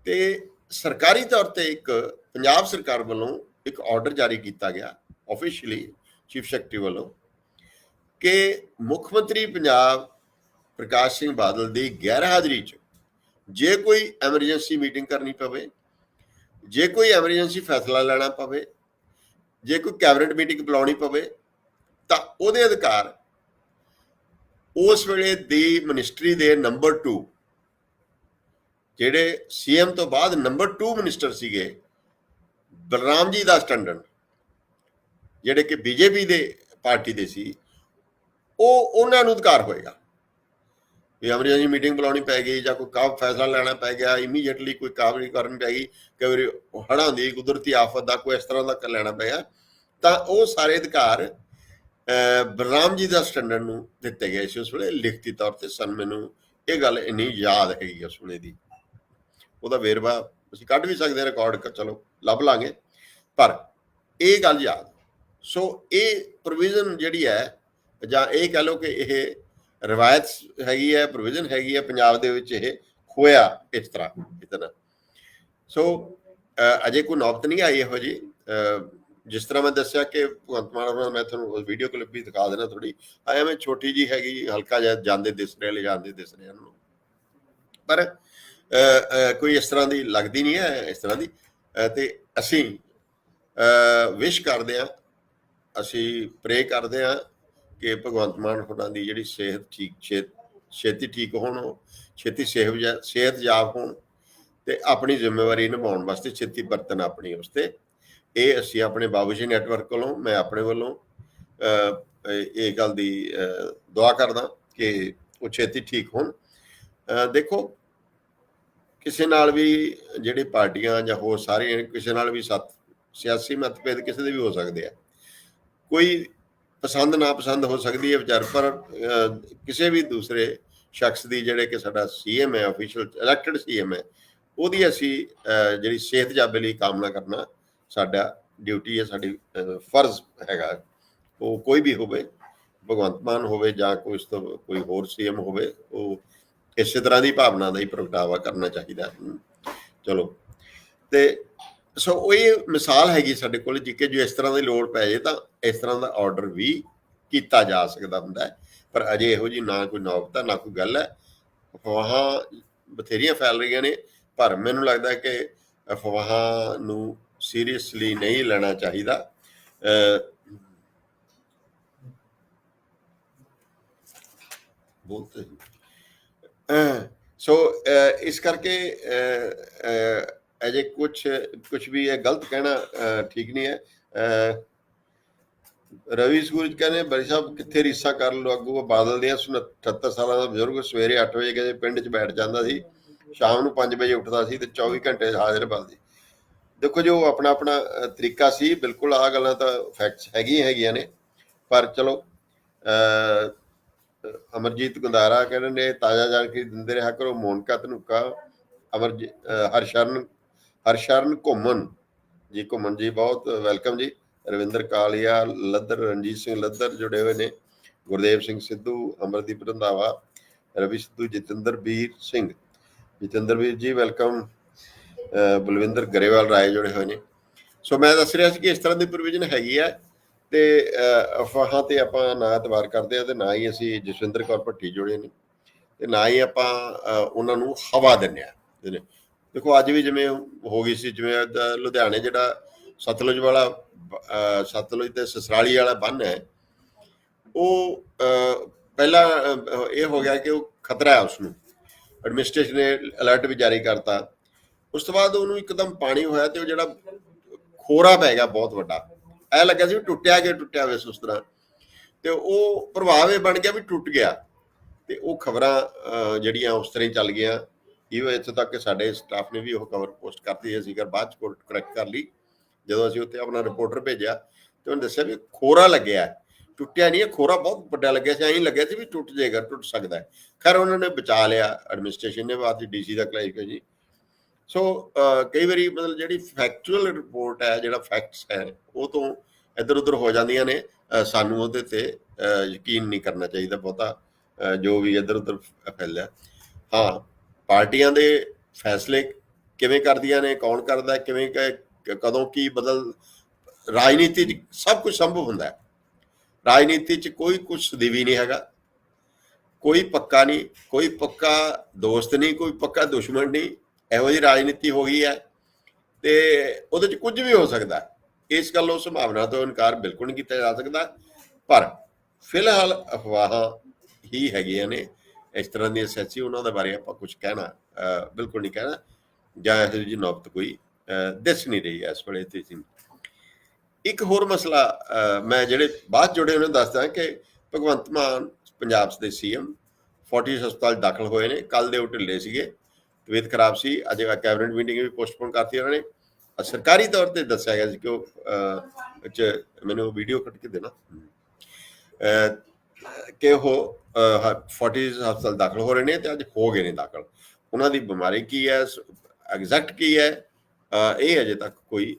ਤੇ ਸਰਕਾਰੀ ਤੌਰ ਤੇ ਇੱਕ ਪੰਜਾਬ ਸਰਕਾਰ ਵੱਲੋਂ ਇੱਕ ਆਰਡਰ ਜਾਰੀ ਕੀਤਾ ਗਿਆ ਆਫੀਸ਼ੀਅਲੀ ਚੀਫ ਸੈਕਟਰੀ ਵੱਲੋਂ, ਕਿ ਮੁੱਖ ਮੰਤਰੀ ਪੰਜਾਬ ਪ੍ਰਕਾਸ਼ ਸਿੰਘ ਬਾਦਲ ਦੀ ਗੈਰ ਹਾਜ਼ਰੀ 'ਚ ਜੇ ਕੋਈ ਐਮਰਜੈਂਸੀ ਮੀਟਿੰਗ ਕਰਨੀ ਪਵੇ ਜੇ ਕੋਈ ਐਮਰਜੈਂਸੀ ਫੈਸਲਾ ਲੈਣਾ ਪਵੇ, ਜੇ ਕੋਈ ਕੈਬਨਿਟ ਮੀਟਿੰਗ ਬੁਲਾਉਣੀ ਪਵੇ, ਤਾਂ ਉਹਦੇ ਅਧਿਕਾਰ ਉਸ ਵੇਲੇ ਦੀ ਮਿਨਿਸਟਰੀ ਦੇ ਨੰਬਰ 2 ਜਿਹੜੇ ਸੀਐਮ ਤੋਂ ਬਾਅਦ ਨੰਬਰ 2 ਮਿਨਿਸਟਰ ਸੀਗੇ, ਬਲਰਾਮ ਜੀ ਦਾ ਟੰਡਨ, ਜਿਹੜੇ ਕਿ ਬੀਜੇਪੀ ਦੇ ਪਾਰਟੀ ਦੇ ਸੀ, ਉਹ ਉਹਨਾਂ ਨੂੰ ਅਧਿਕਾਰ ਹੋਏਗਾ। ਵੀ ਐਮਰਜੈਂਸੀ ਮੀਟਿੰਗ ਬੁਲਾਉਣੀ ਪੈ ਗਈ ਜਾਂ ਕੋਈ ਕੰਮ ਫੈਸਲਾ ਲੈਣਾ ਪੈ ਗਿਆ ਇਮੀਡੀਏਟਲੀ ਕੋਈ ਕਾਰਵਾਈ ਕਰਨੀ ਪੈ ਗਈ ਕਈ ਵਾਰੀ ਹੜ੍ਹਾਂ ਦੀ ਕੁਦਰਤੀ ਆਫਤ ਦਾ ਕੋਈ ਇਸ ਤਰ੍ਹਾਂ ਦਾ ਕਰ ਲੈਣਾ ਪਿਆ ਤਾਂ ਉਹ ਸਾਰੇ ਅਧਿਕਾਰ ਅਹ, ਜੀ ਦਾ ਸਟੈਂਡਰਡ ਨੂੰ ਦਿੱਤੇ ਗਏ ਸੀ ਉਸ ਵੇਲੇ ਲਿਖਤੀ ਤੌਰ ਤੇ ਸਨ ਮੈਨੂੰ ਇਹ ਗੱਲ ਇੰਨੀ ਯਾਦ ਹੈਗੀ ਆ ਸੁਣੇ ਦੀ। ਉਹਦਾ ਵੇਰਵਾ ਅਸੀਂ ਕੱਢ ਵੀ ਸਕਦੇ ਹਾਂ ਰਿਕਾਰਡ ਚਲੋ ਲੱਭ ਲਾਂਗੇ। ਪਰ ਇਹ ਗੱਲ ਯਾਦ ਸੋ ਇਹ ਪ੍ਰੋਵੀਜ਼ਨ ਜਿਹੜੀ ਹੈ ਜਾਂ ਇਹ ਕਹ ਲਓ ਕਿ ਇਹ ਰਵਾਇਤ ਹੈਗੀ ਹੈ ਪ੍ਰੋਵੀਜ਼ਨ ਹੈਗੀ ਹੈ ਪੰਜਾਬ ਦੇ ਵਿੱਚ ਇਹ ਖੋਇਆ ਇਸ ਤਰ੍ਹਾਂ ਇਤਨਾ ਸੋ ਅਜੇ ਕੋਈ ਨੌਬਤ ਨਹੀਂ ਆਈ ਇਹੋ ਜੀ ਜਿਸ ਤਰ੍ਹਾਂ ਮੈਂ ਦੱਸਿਆ ਕਿ ਭਗਵੰਤ ਮਾਨ ਹੋਰਾਂ ਮੈਂ ਤੁਹਾਨੂੰ ਉਸ ਵੀਡੀਓ ਕਲਿੱਪ ਵੀ ਦਿਖਾ ਦੇਣਾ ਥੋੜੀ ਆਇਆ ਮੈਂ ਛੋਟੀ ਜੀ ਹੈਗੀ ਹਲਕਾ ਜਿਹਾ ਜਾਂਦੇ ਦਿਸ ਰਿਹਾ ਲੈ ਜਾਂਦੇ ਦਿਸ ਰਹੇ ਨੂੰ ਪਰ ਕੋਈ ਇਸ ਤਰ੍ਹਾਂ ਦੀ ਲੱਗਦੀ ਨਹੀਂ ਹੈ ਇਸ ਤਰ੍ਹਾਂ ਦੀ। ਅ, ਤੇ ਅਸੀਂ ਵਿਸ਼ ਕਰਦੇ ਆ ਅਸੀਂ ਪ੍ਰੇ ਕਰਦੇ ਆ ਕਿ ਭਗਵੰਤ ਮਾਨ ਹੋਰਾਂ ਦੀ ਜਿਹੜੀ ਸਿਹਤ ਠੀਕ ਛੇ- ਛੇਤੀ ਠੀਕ ਹੋਣ ਉਹ ਛੇਤੀ ਸਿਹਤ ਸਿਹਤ ਜਾਬ ਹੋਣ ਤੇ ਆਪਣੀ ਜ਼ਿੰਮੇਵਾਰੀ ਨਿਭਾਉਣ ਵਾਸਤੇ ਛੇਤੀ ਬਰਤਨ ਆਪਣੀ ਉਸਤੇ ਇਹ ਅਸੀਂ ਆਪਣੇ ਬਾਬੂਜੀ ਨੈਟਵਰਕ ਵੱਲੋਂ, ਮੈਂ ਆਪਣੇ ਵੱਲੋਂ ਇਹ ਗੱਲ ਦੀ ਦੁਆ ਕਰਦਾ ਕਿ ਉਹ ਛੇਤੀ ਠੀਕ ਹੋਣ। ਦੇਖੋ, ਕਿਸੇ ਨਾਲ ਵੀ ਜਿਹੜੀ ਪਾਰਟੀਆਂ ਜਾਂ ਹੋਰ ਸਾਰੀਆਂ, ਕਿਸੇ ਨਾਲ ਵੀ ਸੱਤ, ਸਿਆਸੀ ਮਤਭੇਦ ਕਿਸੇ ਦੇ ਵੀ ਹੋ ਸਕਦੇ ਆ। ਕੋਈ ਪਸੰਦ ਨਾ ਪਸੰਦ ਹੋ ਸਕਦੀ ਹੈ ਵਿਚਾਰ, ਪਰ ਕਿਸੇ ਵੀ ਦੂਸਰੇ ਸ਼ਖਸ ਦੀ ਜਿਹੜੇ ਕਿ ਸਾਡਾ ਸੀਐਮ ਹੈ ਅਫੀਸ਼ੀਅਲ ਇਲੈਕਟਡ ਸੀਐਮ ਹੈ, ਉਹਦੀ ਅਸੀਂ ਜਿਹੜੀ ਸਿਹਤ ਜਾਬੇ ਲਈ ਕਾਮਨਾ ਕਰਨਾ ਸਾਡਾ ਡਿਊਟੀ ਹੈ, ਸਾਡੀ ਫਰਜ਼ ਹੈਗਾ। ਉਹ ਕੋਈ ਵੀ ਹੋਵੇ, ਭਗਵੰਤ ਮਾਨ ਹੋਵੇ ਜਾਂ ਕੋਈ ਇਸ ਤੋਂ ਕੋਈ ਹੋਰ ਸੀਐਮ ਹੋਵੇ, ਉਹ ਇਸੇ ਤਰ੍ਹਾਂ ਦੀ ਭਾਵਨਾ ਦਾ ਹੀ ਪ੍ਰਗਟਾਵਾ ਕਰਨਾ ਚਾਹੀਦਾ। ਹੈ। ਚਲੋ। ਤੇ ਸੋ ਉਹ ਇਹ ਮਿਸਾਲ ਹੈਗੀ ਸਾਡੇ ਕੋਲ ਜੀ ਕਿ ਜੋ ਇਸ ਤਰ੍ਹਾਂ ਦੀ ਲੋੜ ਪੈ ਜੇ ਤਾਂ ਇਸ ਤਰ੍ਹਾਂ ਦਾ ਆਰਡਰ ਵੀ ਕੀਤਾ ਜਾ ਸਕਦਾ ਹੁੰਦਾ ਹੈ। ਪਰ ਅਜੇ ਇਹੋ ਜੀ ਨਾ ਕੋਈ ਨੌਬਤ ਹੈ ਨਾ ਕੋਈ ਗੱਲ ਹੈ। ਅਫਵਾਹਾਂ ਬਥੇਰੀਆਂ ਫੈਲ ਰਹੀਆਂ ਨੇ ਪਰ ਮੈਨੂੰ ਲੱਗਦਾ ਕਿ ਅਫਵਾਹਾਂ ਨੂੰ ਸੀਰੀਅਸਲੀ ਨਹੀਂ ਲੈਣਾ ਚਾਹੀਦਾ। ਅ, ਬਹੁਤ ਸੋ ਇਸ ਕਰਕੇ ਅਜੇ ਕੁਝ ਕੁਝ ਵੀ ਇਹ ਗਲਤ ਕਹਿਣਾ ਠੀਕ ਨਹੀਂ ਹੈ। ਰਵੀ ਸੂਰਜ ਕਹਿੰਦੇ ਬਰੀ ਸਾਹਿਬ, ਕਿੱਥੇ ਰੀਸਾ ਕਰ ਲੋ ਅੱਗੂ? ਉਹ ਬਾਦਲ ਦੀਆਂ 78 ਸਾਲਾਂ ਦਾ ਬਜ਼ੁਰਗ ਸਵੇਰੇ 8 ਵਜੇ ਕਿਤੇ ਪਿੰਡ 'ਚ ਬੈਠ ਜਾਂਦਾ ਸੀ। ਸ਼ਾਮ ਨੂੰ 5 ਵਜੇ ਉੱਠਦਾ ਸੀ ਤੇ 24 ਘੰਟੇ ਹਾਜ਼ਰ ਬਲਦੀ। ਦੇਖੋ ਜੋ ਆਪਣਾ ਆਪਣਾ ਤਰੀਕਾ ਸੀ। ਬਿਲਕੁਲ ਆ ਗੱਲਾਂ ਤਾਂ ਫੈਕਟਸ ਹੈਗੀਆਂ ਹੈਗੀਆਂ ਨੇ। ਪਰ ਚਲੋ ਅਮਰਜੀਤ ਗੁੰਦਾਰਾ ਕਹਿੰਦੇ ਨੇ, ਤਾਜ਼ਾ ਜਾਣਕਾਰੀ ਦਿੰਦੇ ਰਿਹਾ ਕਰੋ, ਮੋਨਕਾ ਧਨੁਕਾ ਅਮਰ ਹਰਸ਼ਰਨ ਹਰਸ਼ਰਨ ਘੁੰਮਨ ਜੀ ਘੁੰਮਨ ਜੀ, ਬਹੁਤ ਵੈਲਕਮ ਜੀ। ਰਵਿੰਦਰ ਕਾਲੀਆ, ਲੱਦਰ, ਰਣਜੀਤ ਸਿੰਘ ਲੱਦਰ ਜੁੜੇ ਹੋਏ ਨੇ। ਗੁਰਦੇਵ ਸਿੰਘ ਸਿੱਧੂ ਅਮਰਦੀਪ ਰੰਧਾਵਾ, ਰਵੀ ਸਿੱਧੂ, ਜਤਿੰਦਰ ਵੀਰ ਸਿੰਘ। ਜਤਿੰਦਰ ਵੀਰ ਜੀ ਵੈਲਕਮ ਬਲਵਿੰਦਰ ਗਰੇਵਾਲ ਰਾਏ ਜੁੜੇ ਹੋਏ ਨੇ। ਸੋ ਮੈਂ ਦੱਸ ਰਿਹਾ ਸੀ ਕਿ ਇਸ ਤਰ੍ਹਾਂ ਦੀ ਪ੍ਰੋਵੀਜ਼ਨ ਹੈਗੀ ਹੈ ਤੇ ਅਫਵਾਹਾਂ ਤੇ ਆਪਾਂ ਨਾ ਇਤਬਾਰ ਕਰਦੇ ਆ ਤੇ ਨਾ ਹੀ ਅਸੀਂ ਜਸਵਿੰਦਰ ਕੌਰ ਭੱਟੀ ਜੁੜੇ ਨੇ। ਤੇ ਨਾ ਹੀ ਆਪਾਂ ਉਹਨਾਂ ਨੂੰ ਹਵਾ ਦਿੰਨੇ ਆ। ਦੇਖੋ, ਅੱਜ ਵੀ ਜਿਵੇਂ ਹੋ ਗਈ ਸੀ, ਜਿਵੇਂ ਲੁਧਿਆਣੇ ਜਿਹੜਾ ਸਤਲੁਜ ਵਾਲਾ ਸਤਲੁਜ ਤੇ ਸਸਰਾਲੀ ਵਾਲਾ ਬੰਨ ਹੈ, ਉਹ ਪਹਿਲਾਂ ਇਹ ਹੋ ਗਿਆ ਕਿ ਉਹ ਖਤਰਾ ਹੈ ਉਸ ਨੂੰ ਐਡਮਿਨਿਸਟ੍ਰੇਸ਼ਨ ਨੇ ਅਲਰਟ ਵੀ ਜਾਰੀ ਕਰਤਾ। ਉਸ ਤੋਂ ਬਾਅਦ ਉਹਨੂੰ ਇੱਕਦਮ ਪਾਣੀ ਹੋਇਆ ਤੇ ਉਹ ਜਿਹੜਾ ਖੋਰਾ ਪੈ ਗਿਆ ਬਹੁਤ ਵੱਡਾ। ਐ ਲੱਗਿਆ ਸੀ ਵੀ ਟੁੱਟਿਆ ਗਿਆ ਟੁੱਟਿਆ ਹੋਵੇ ਉਸ ਤਰ੍ਹਾਂ। ਤੇ ਉਹ ਪ੍ਰਭਾਵ ਇਹ ਬਣ ਗਿਆ ਵੀ ਟੁੱਟ ਗਿਆ। ਤੇ ਉਹ ਖਬਰਾਂ ਜਿਹੜੀਆਂ ਉਸ ਤਰ੍ਹਾਂ ਹੀ ਚੱਲ ਗਈਆਂ। ਇਵਨ ਇੱਥੇ ਤੱਕ ਕਿ ਸਾਡੇ ਸਟਾਫ ਨੇ ਵੀ ਉਹ ਕਵਰ ਪੋਸਟ ਕਰਤੀ ਅਸੀਂ ਕਰ ਬਾਅਦ ਚ ਕਰੈਕਟ ਕਰ ਲਈ, ਜਦੋਂ ਅਸੀਂ ਉੱਥੇ ਆਪਣਾ ਰਿਪੋਰਟਰ ਭੇਜਿਆ, ਤੇ ਉਹਨੇ ਦੱਸਿਆ ਵੀ ਖੋਰਾ ਲੱਗਿਆ ਟੁੱਟਿਆ ਨਹੀਂ ਇਹ ਖੋਰਾ ਬਹੁਤ ਵੱਡਾ ਲੱਗਿਆ ਸੀ, ਐਂ ਲੱਗਿਆ ਸੀ ਵੀ ਟੁੱਟ ਜਾਏਗਾ ਟੁੱਟ ਸਕਦਾ ਹੈ। ਖੈਰ, ਉਹਨਾਂ ਨੇ ਬਚਾ ਲਿਆ ਐਡਮਿਨਿਸਟ੍ਰੇਸ਼ਨ ਨੇ ਬਾਅਦ ਡੀਸੀ ਦਾ ਕਲਾਈਫ ਜੀ? ਸੋ ਕਈ ਵਾਰੀ ਮਤਲਬ ਜਿਹੜੀ ਫੈਕਚੁਅਲ ਰਿਪੋਰਟ ਹੈ, ਜਿਹੜਾ ਫੈਕਟਸ ਹੈ, ਉਹ ਤੋਂ ਇੱਧਰ ਉੱਧਰ ਹੋ ਜਾਂਦੀਆਂ ਨੇ। ਸਾਨੂੰ ਉਹਦੇ ਤੇ ਯਕੀਨ ਨਹੀਂ ਕਰਨਾ ਚਾਹੀਦਾ ਬਹੁਤਾ ਜੋ ਵੀ ਇੱਧਰ ਉੱਧਰ ਫੈਲਿਆ। ਹਾਂ। ਪਾਰਟੀਆਂ ਦੇ ਫੈਸਲੇ ਕਿਵੇਂ ਕਰਦੀਆਂ ਨੇ, ਕੌਣ ਕਰਦਾ, ਕਿਵੇਂ ਕਦੋਂ ਕੀ ਬਦਲ, ਰਾਜਨੀਤੀ 'ਚ ਸਭ ਕੁਝ ਸੰਭਵ ਹੁੰਦਾ ਹੈ। ਰਾਜਨੀਤੀ 'ਚ ਕੋਈ ਕੁਝ ਸਦੀਵੀ ਨਹੀਂ ਹੈਗਾ, ਕੋਈ ਪੱਕਾ ਨਹੀਂ, ਕੋਈ ਪੱਕਾ ਦੋਸਤ ਨਹੀਂ, ਕੋਈ ਪੱਕਾ ਦੁਸ਼ਮਣ ਨਹੀਂ, ਇਹੋ ਜਿਹੀ ਰਾਜਨੀਤੀ ਹੋ ਗਈ ਹੈ ਤੇ ਉਹਦੇ 'ਚ ਕੁਝ ਵੀ ਹੋ ਸਕਦਾ ਇਸ ਗੱਲ ਗੱਲੋਂ ਸੰਭਾਵਨਾ ਤੋਂ ਇਨਕਾਰ ਬਿਲਕੁਲ ਨਹੀਂ ਕੀਤਾ ਜਾ ਸਕਦਾ, ਪਰ ਫਿਲਹਾਲ ਅਫਵਾਹਾਂ ਹੀ ਹੈਗੀਆਂ ਨੇ। ਇਸ ਤਰ੍ਹਾਂ ਦੀਆਂ ਸੱਚੀ ਉਹਨਾਂ ਦੇ ਬਾਰੇ ਆਪਾਂ ਕੁਝ ਕਹਿਣਾ ਬਿਲਕੁਲ ਨਹੀਂ ਕਹਿਣਾ ਜਾਂ ਇਹੋ ਜਿਹੀ ਨੌਬਤ ਕੋਈ ਦਿਸ ਨਹੀਂ ਰਹੀ ਇਸ ਵੇਲੇ ਤੇ ਜੀ। ਇੱਕ ਹੋਰ ਮਸਲਾ ਮੈਂ ਜਿਹੜੇ ਬਾਅਦ ਜੁੜੇ ਉਹਨਾਂ ਨੂੰ ਦੱਸਦਾ ਕਿ ਭਗਵੰਤ ਮਾਨ ਪੰਜਾਬ ਦੇ ਸੀਐਮ ਫੋਰਟਿਸ ਹਸਪਤਾਲ ਦਾਖਲ ਹੋਏ ਨੇ ਕੱਲ ਦੇ ਉਹ ਢਿੱਲੇ ਸੀਗੇ ਤਬੀਅਤ ਖਰਾਬ ਸੀ ਅੱਜ ਕੈਬਨਿਟ ਮੀਟਿੰਗ ਵੀ ਪੋਸਟਪੋਨ ਕਰਤੀ ਉਹਨਾਂ ਨੇ। ਸਰਕਾਰੀ ਤੌਰ ਤੇ ਦੱਸਿਆ ਗਿਆ ਸੀ ਕਿ ਉਹ ਅਹ, ਮੈਨੂੰ ਵੀਡੀਓ ਕੱਟ ਕੇ ਦੇਣਾ। ਕਿ ਉਹ ਫੋਰਟਿਸ ਹਸਪਤਾਲ ਦਾਖਲ ਹੋ ਰਹੇ ਨੇ ਤੇ ਅੱਜ ਹੋ ਗਏ ਨੇ ਦਾਖਲ। ਉਹਨਾਂ ਦੀ ਬਿਮਾਰੀ ਕੀ ਹੈ? ਐਗਜ਼ੈਕਟ ਕੀ ਹੈ? ਇਹ ਅਜੇ ਤੱਕ ਕੋਈ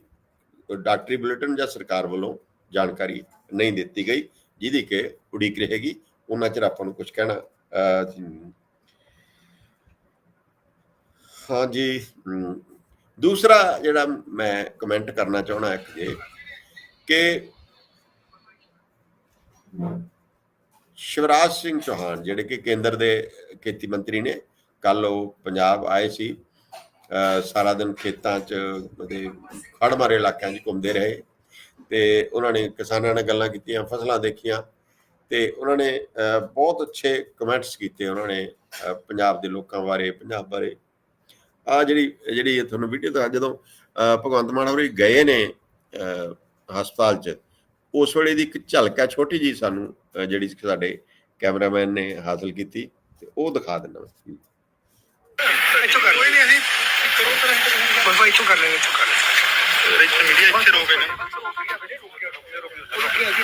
ਡਾਕਟਰੀ ਬੁਲੇਟਿਨ ਜਾਂ ਸਰਕਾਰ ਵੱਲੋਂ ਜਾਣਕਾਰੀ ਨਹੀਂ ਦਿੱਤੀ ਗਈ ਜਿਹਦੀ ਕਿ ਉਡੀਕ ਰਹੇਗੀ। ਉਹਨਾਂ ਚਿਰ ਆਪਾਂ ਨੂੰ ਕੁਝ ਕਹਿਣਾ ਅਹ, ਹਾਂਜੀ ਹਮ, ਦੂਸਰਾ ਜਿਹੜਾ ਮੈਂ ਕਮੈਂਟ ਕਰਨਾ ਚਾਹਣਾ ਹੈ ਕਿ ਕਿ ਸ਼ਿਵਰਾਜ ਸਿੰਘ ਚੌਹਾਨ, ਜਿਹੜੇ ਕਿ ਕੇਂਦਰ ਦੇ ਖੇਤੀ ਮੰਤਰੀ ਨੇ ਕੱਲ ਉਹ ਪੰਜਾਬ ਆਏ ਸੀ। ਸਾਰਾ ਦਿਨ ਖੇਤਾਂ 'ਚ ਉਹਦੇ ਖੜ ਮਾਰੇ ਇਲਾਕਿਆਂ 'ਚ ਘੁੰਮਦੇ ਰਹੇ ਤੇ ਉਹਨਾਂ ਨੇ ਕਿਸਾਨਾਂ ਨਾਲ ਗੱਲਾਂ ਕੀਤੀਆਂ, ਫਸਲਾਂ ਦੇਖੀਆਂ ਤੇ ਉਹਨਾਂ ਨੇ ਬਹੁਤ ਅੱਛੇ ਕਮੈਂਟਸ ਕੀਤੇ ਉਹਨਾਂ ਨੇ ਪੰਜਾਬ ਦੇ ਲੋਕਾਂ ਬਾਰੇ, ਪੰਜਾਬ ਬਾਰੇ। ਆ ਜਿਹੜੀ ਜਿਹੜੀ ਤੁਹਾਨੂੰ ਵੀਡੀਓ ਤਾਂ ਜਦੋਂ ਭਗਵੰਤ ਮਾਨ ਹੋਰੀ ਗਏ ਨੇ ਹਸਪਤਾਲ 'ਚ ਉਸ ਵੇਲੇ ਦੀ ਇੱਕ ਝਲਕ ਹੈ ਛੋਟੀ ਜੀ ਸਾਨੂੰ ਜਿਹੜੀ ਸਾਡੇ ਕੈਮਰਾਮੈਨ ਨੇ ਹਾਸਲ ਕੀਤੀ ਤੇ ਉਹ ਦਿਖਾ ਦਿੰਦਾ ਮੈਂ। ਇੱਥੋਂ ਕਰ। ਕੋਈ ਨਹੀਂ ਅਸੀਂ ਕਰੋ ਤਰ੍ਹਾਂ ਬਸ ਬਾਈ ਇੱਥੋਂ ਕਰ ਲੈਂਗੇ ਇੱਥੋਂ ਕਰ ਲੈਂਗੇ ਇੱਥੇ ਮੀਡੀਆ ਇੱਥੇ ਰੋਕੇ ਨੇ। ਰੁਕਿਆ ਜੀ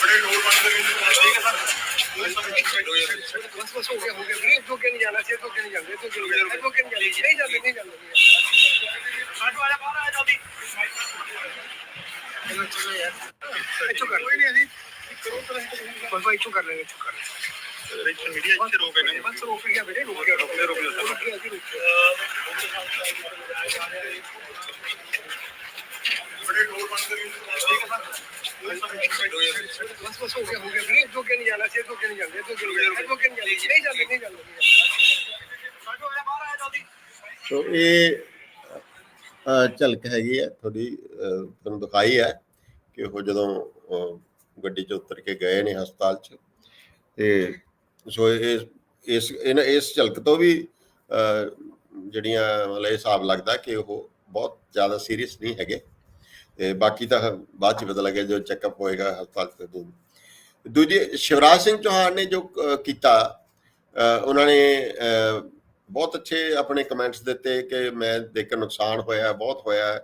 ਬੜੇ ਡੋਰ ਬੰਦ ਕਰੀ ਠੀਕ ਹੈ ਸਰ ਬਸ ਬਸ ਹੋ ਗਿਆ ਹੋ ਗਿਆ। ਵੀਰੇ ਕਿ ਨਹੀਂ ਜਾਣਾ ਸੀ ਕਿ ਨਹੀਂ ਜਾਂਦੇ ਕਿ ਨਹੀਂ ਜਾਂਦੇ। ਨਹੀਂ ਜਾਂਦੇ ਨਹੀਂ ਜਾਂਦੇ। ਨਹੀਂ ਜਾਂਦੇ ਸਾਡੂ ਬਾਹਰ ਆਇਆ ਜਲਦੀ ਇੱਥੋਂ ਕਰ ਕੋਈ ਨਹੀਂ ਅਸੀਂ ਕਰੋ ਤਰ੍ਹਾਂ ਬਸ ਬਾਈ ਇੱਥੋਂ ਕਰ ਲੈਂਗੇ ਇੱਥੋਂ ਕਰ ਲੈਂਗੇ ਮੀਡੀਆ ਇੱਥੇ ਰੋਕੇ ਨੇ ਬਸ ਰੋਕ ਗਿਆ ਵੀਰੇ ਰੁਕ ਗਿਆ ਰੁਕ ਗਿਆ ਰੁਕ ਗਿਆ ਬੜੇ ਡੋਰ ਬੰਦ ਕਰੀ ਠੀਕ ਹੈ ਸਰ ਬਸ ਬਸ ਹੋ ਗਿਆ ਹੋ ਗਿਆ ਵੀਰੇ ਇੱਥੋਂ ਕਿ ਨਹੀਂ ਜਾਣਾ ਸੀ ਇੱਥੋਂ ਕਿ ਨਹੀਂ ਜਾਂਦੇ ਇੱਥੋਂ ਕਿ ਨਹੀਂ ਜਾਂਦੇ ਨਹੀਂ ਜਾਂਦੇ ਨਹੀਂ ਜਾਂਦੇ ਨਹੀਂ ਜਾਂਦੇ ਸਾਡੂ ਬਾਹਰ ਆਇਆ ਜਲਦੀ ਸੋ ਇਹ ਝਲਕ ਹੈਗੀ ਹੈ, ਤੁਹਾਡੀ ਤੁਹਾਨੂੰ ਦਿਖਾਈ ਹੈ ਕਿ ਉਹ ਜਦੋਂ ਗੱਡੀ 'ਚ ਉਤਰ ਕੇ ਗਏ ਨੇ ਹਸਪਤਾਲ 'ਚ ਤੇ ਸੋ ਇਹ, ਇਸ, ਇਹਨਾਂ, ਇਸ ਝਲਕ ਤੋਂ ਵੀ ਜਿਹੜੀਆਂ ਮਤਲਬ ਹਿਸਾਬ ਲੱਗਦਾ ਕਿ ਉਹ ਬਹੁਤ ਜ਼ਿਆਦਾ ਸੀਰੀਅਸ ਨਹੀਂ ਹੈਗੇ ਤੇ ਬਾਕੀ ਤਾਂ ਬਾਅਦ 'ਚ ਪਤਾ ਲੱਗਿਆ ਜੋ ਚੈੱਕਅਪ ਹੋਏਗਾ ਹਸਪਤਾਲ 'ਚ ਦੂ- ਦੂਜੇ, ਸ਼ਿਵਰਾਜ ਸਿੰਘ ਚੌਹਾਨ ਨੇ ਜੋ ਕੀਤਾ ਉਹਨਾਂ ਨੇ ਬਹੁਤ ਅੱਛੇ ਆਪਣੇ ਕਮੈਂਟਸ ਦਿੱਤੇ ਕਿ ਮੈਂ ਦੇਖ ਨੁਕਸਾਨ ਹੋਇਆ ਬਹੁਤ ਹੋਇਆ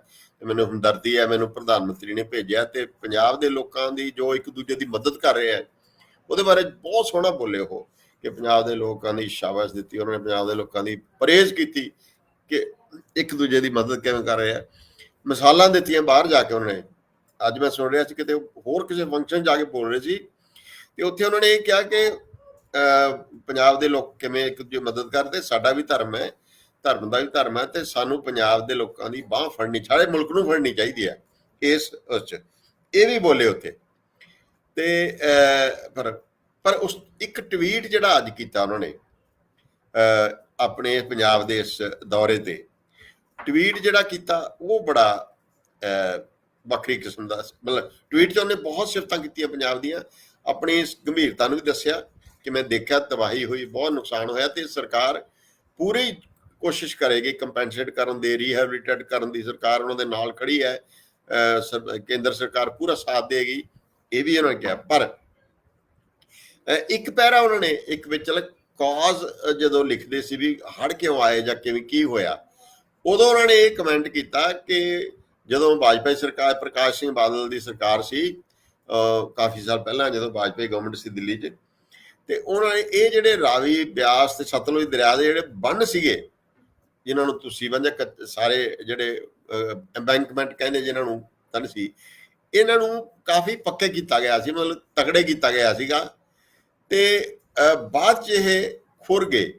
ਤੇ ਮੈਨੂੰ ਹਮਦਰਦੀ ਹੈ, ਮੈਨੂੰ ਪ੍ਰਧਾਨ ਮੰਤਰੀ ਨੇ ਭੇਜਿਆ ਤੇ ਪੰਜਾਬ ਦੇ ਲੋਕਾਂ ਦੀ ਜੋ ਇੱਕ ਦੂਜੇ ਦੀ ਮਦਦ ਕਰ ਰਹੇ ਆ ਉਹਦੇ ਬਾਰੇ ਬਹੁਤ ਸੋਹਣਾ ਬੋਲੇ ਉਹ ਕਿ ਪੰਜਾਬ ਦੇ ਲੋਕਾਂ ਦੀ ਸ਼ਾਬਾਸ਼ ਦਿੱਤੀ, ਉਹਨਾਂ ਨੇ ਪੰਜਾਬ ਦੇ ਲੋਕਾਂ ਦੀ ਪ੍ਰੇਜ਼ ਕੀਤੀ ਕਿ ਇੱਕ ਦੂਜੇ ਦੀ ਮਦਦ ਕਿਵੇਂ ਕਰ ਰਹੇ ਆ ਮਿਸਾਲਾਂ ਦਿੱਤੀਆਂ ਬਾਹਰ ਜਾ ਕੇ ਉਹਨਾਂ ਨੇ। ਅੱਜ ਮੈਂ ਸੁਣ ਰਿਹਾ ਸੀ ਕਿਤੇ ਹੋਰ ਕਿਸੇ ਫੰਕਸ਼ਨ ਜਾ ਕੇ ਬੋਲ ਰਹੇ ਸੀ ਤੇ ਉੱਥੇ ਉਹਨਾਂ ਨੇ ਇਹ ਕਿਹਾ ਕਿ ਪੰਜਾਬ ਦੇ ਲੋਕ ਕਿਵੇਂ ਇੱਕ ਦੂਜੇ ਮਦਦ ਕਰਦੇ? ਸਾਡਾ ਵੀ ਧਰਮ ਹੈ, ਧਰਮ ਦਾ ਵੀ ਧਰਮ ਹੈ ਤੇ ਸਾਨੂੰ ਪੰਜਾਬ ਦੇ ਲੋਕਾਂ ਦੀ ਬਾਹ ਫੜਨੀ, ਸਾਰੇ ਮੁਲਕ ਨੂੰ ਫੜਨੀ ਚਾਹੀਦੀ ਹੈ ਇਸ ਉਸ 'ਚ। ਇਹ ਵੀ ਬੋਲੇ ਉੱਥੇ। ਤੇ ਪਰ ਪਰ ਉਸ, ਇੱਕ ਟਵੀਟ ਜਿਹੜਾ ਅੱਜ ਕੀਤਾ ਉਹਨਾਂ ਨੇ ਆਪਣੇ ਪੰਜਾਬ ਦੇ ਇਸ ਦੌਰੇ ਤੇ ਟਵੀਟ ਜਿਹੜਾ ਕੀਤਾ ਉਹ ਬੜਾ ਵੱਖਰੀ ਕਿਸਮ ਦਾ, ਮਤਲਬ ਟਵੀਟ 'ਚ ਉਹਨੇ ਬਹੁਤ ਸਿਫਤਾਂ ਕੀਤੀਆਂ ਪੰਜਾਬ ਦੀਆਂ, ਆਪਣੀ ਇਸ ਗੰਭੀਰਤਾ ਨੂੰ ਵੀ ਦੱਸਿਆ ਕਿ ਮੈਂ ਦੇਖਿਆ ਤਬਾਹੀ ਹੋਈ, ਬਹੁਤ ਨੁਕਸਾਨ ਹੋਇਆ ਤੇ ਸਰਕਾਰ ਪੂਰੀ ਕੋਸ਼ਿਸ਼ ਕਰੇਗੀ ਕੰਪਨਸੇਟ ਕਰਨ ਦੀ ਰੀਹੈਬਿਲਿਟੇਟ ਕਰਨ ਦੀ ਸਰਕਾਰ ਉਹਨਾਂ ਦੇ ਨਾਲ ਖੜੀ ਹੈ ਕੇਂਦਰ ਸਰਕਾਰ ਪੂਰਾ ਸਾਥ ਦੇਗੀ, ਇਹ ਵੀ ਉਹਨਾਂ ਨੇ ਕਿਹਾ। ਪਰ ਇੱਕ ਪੈਰਾ ਉਹਨਾਂ ਨੇ, ਇੱਕ ਵਿੱਚ ਕਾਜ਼ ਜਦੋਂ ਲਿਖਦੇ ਸੀ ਵੀ ਹੜ ਕਿਉਂ ਆਏ ਜਾਂ ਕਿਵੇਂ ਕੀ ਹੋਇਆ, ਉਦੋਂ ਉਹਨਾਂ ਨੇ ਇਹ ਕਮੈਂਟ ਕੀਤਾ ਕਿ ਜਦੋਂ ਵਾਜਪਾਈ ਸਰਕਾਰ, ਪ੍ਰਕਾਸ਼ ਸਿੰਘ ਬਾਦਲ ਦੀ ਸਰਕਾਰ ਸੀ ਕਾਫੀ ਸਾਲ ਪਹਿਲਾਂ ਜਦੋਂ ਵਾਜਪਾਈ ਗਵਰਨਮੈਂਟ ਸੀ ਦਿੱਲੀ 'ਚ ਤੇ ਉਹਨਾਂ ਨੇ ਇਹ ਜਿਹੜੇ ਰਾਵੀ ਬਿਆਸ ਤੇ ਸਤਲੁਜ ਦਰਿਆ ਦੇ ਜਿਹੜੇ ਬੰਨ ਸੀਗੇ, ਜਿਨ੍ਹਾਂ ਨੂੰ ਤੁਸੀਂ ਬੰਦੇ ਸਾਰੇ ਜਿਹੜੇ ਐਮਬੈਂਕਮੈਂਟ ਕਹਿੰਦੇ ਜਿਨ੍ਹਾਂ ਨੂੰ ਤਨ ਸੀ, ਇਹਨਾਂ ਨੂੰ ਕਾਫੀ ਪੱਕੇ ਕੀਤਾ ਗਿਆ ਸੀ, ਮਤਲਬ ਤਕੜੇ ਕੀਤਾ ਗਿਆ ਸੀਗਾ ਤੇ ਬਾਅਦ ਚ ਇਹ ਖੁਰ ਗਏ।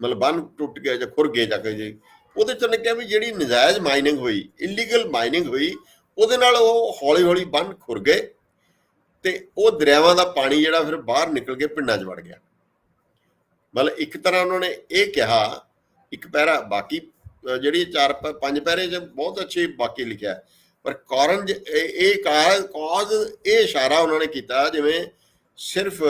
ਮਤਲਬ ਬੰਨ ਟੁੱਟ ਗਿਆ ਜਾਂ ਖੁਰ ਗਏ ਜਾ ਕੇ ਜੀ ਉਹਦੇ ਚ ਉਹਨੇ ਕਿਹਾ ਵੀ ਜਿਹੜੀ ਨਜਾਇਜ਼ ਮਾਈਨਿੰਗ ਹੋਈ ਇਲੀਗਲ ਮਾਈਨਿੰਗ ਹੋਈ, ਉਹਦੇ ਨਾਲ ਉਹ ਹੌਲੀ ਹੌਲੀ ਬੰਨ ਖੁਰ ਗਏ। ਤੇ ਉਹ ਦਰਿਆਵਾਂ ਦਾ ਪਾਣੀ ਜਿਹੜਾ ਫਿਰ ਬਾਹਰ ਨਿਕਲ ਕੇ ਪਿੰਡਾਂ 'ਚ ਵੜ ਗਿਆ। ਮਤਲਬ ਇੱਕ ਤਰ੍ਹਾਂ ਉਹਨਾਂ ਨੇ ਇਹ ਕਿਹਾ, ਇੱਕ ਪੈਰਾ ਬਾਕੀ ਜਿਹੜੀ ਚਾਰ ਪ- ਪੰਜ ਪੈਰੇ 'ਚ ਬਹੁਤ ਅੱਛੇ ਬਾਕੀ ਲਿਖਿਆ। ਪਰ ਕਾਰਨ ਜ- ਇਹ ਕਾਜ਼, ਇਹ ਇਸ਼ਾਰਾ ਉਹਨਾਂ ਨੇ ਕੀਤਾ ਜਿਵੇਂ ਸਿਰਫ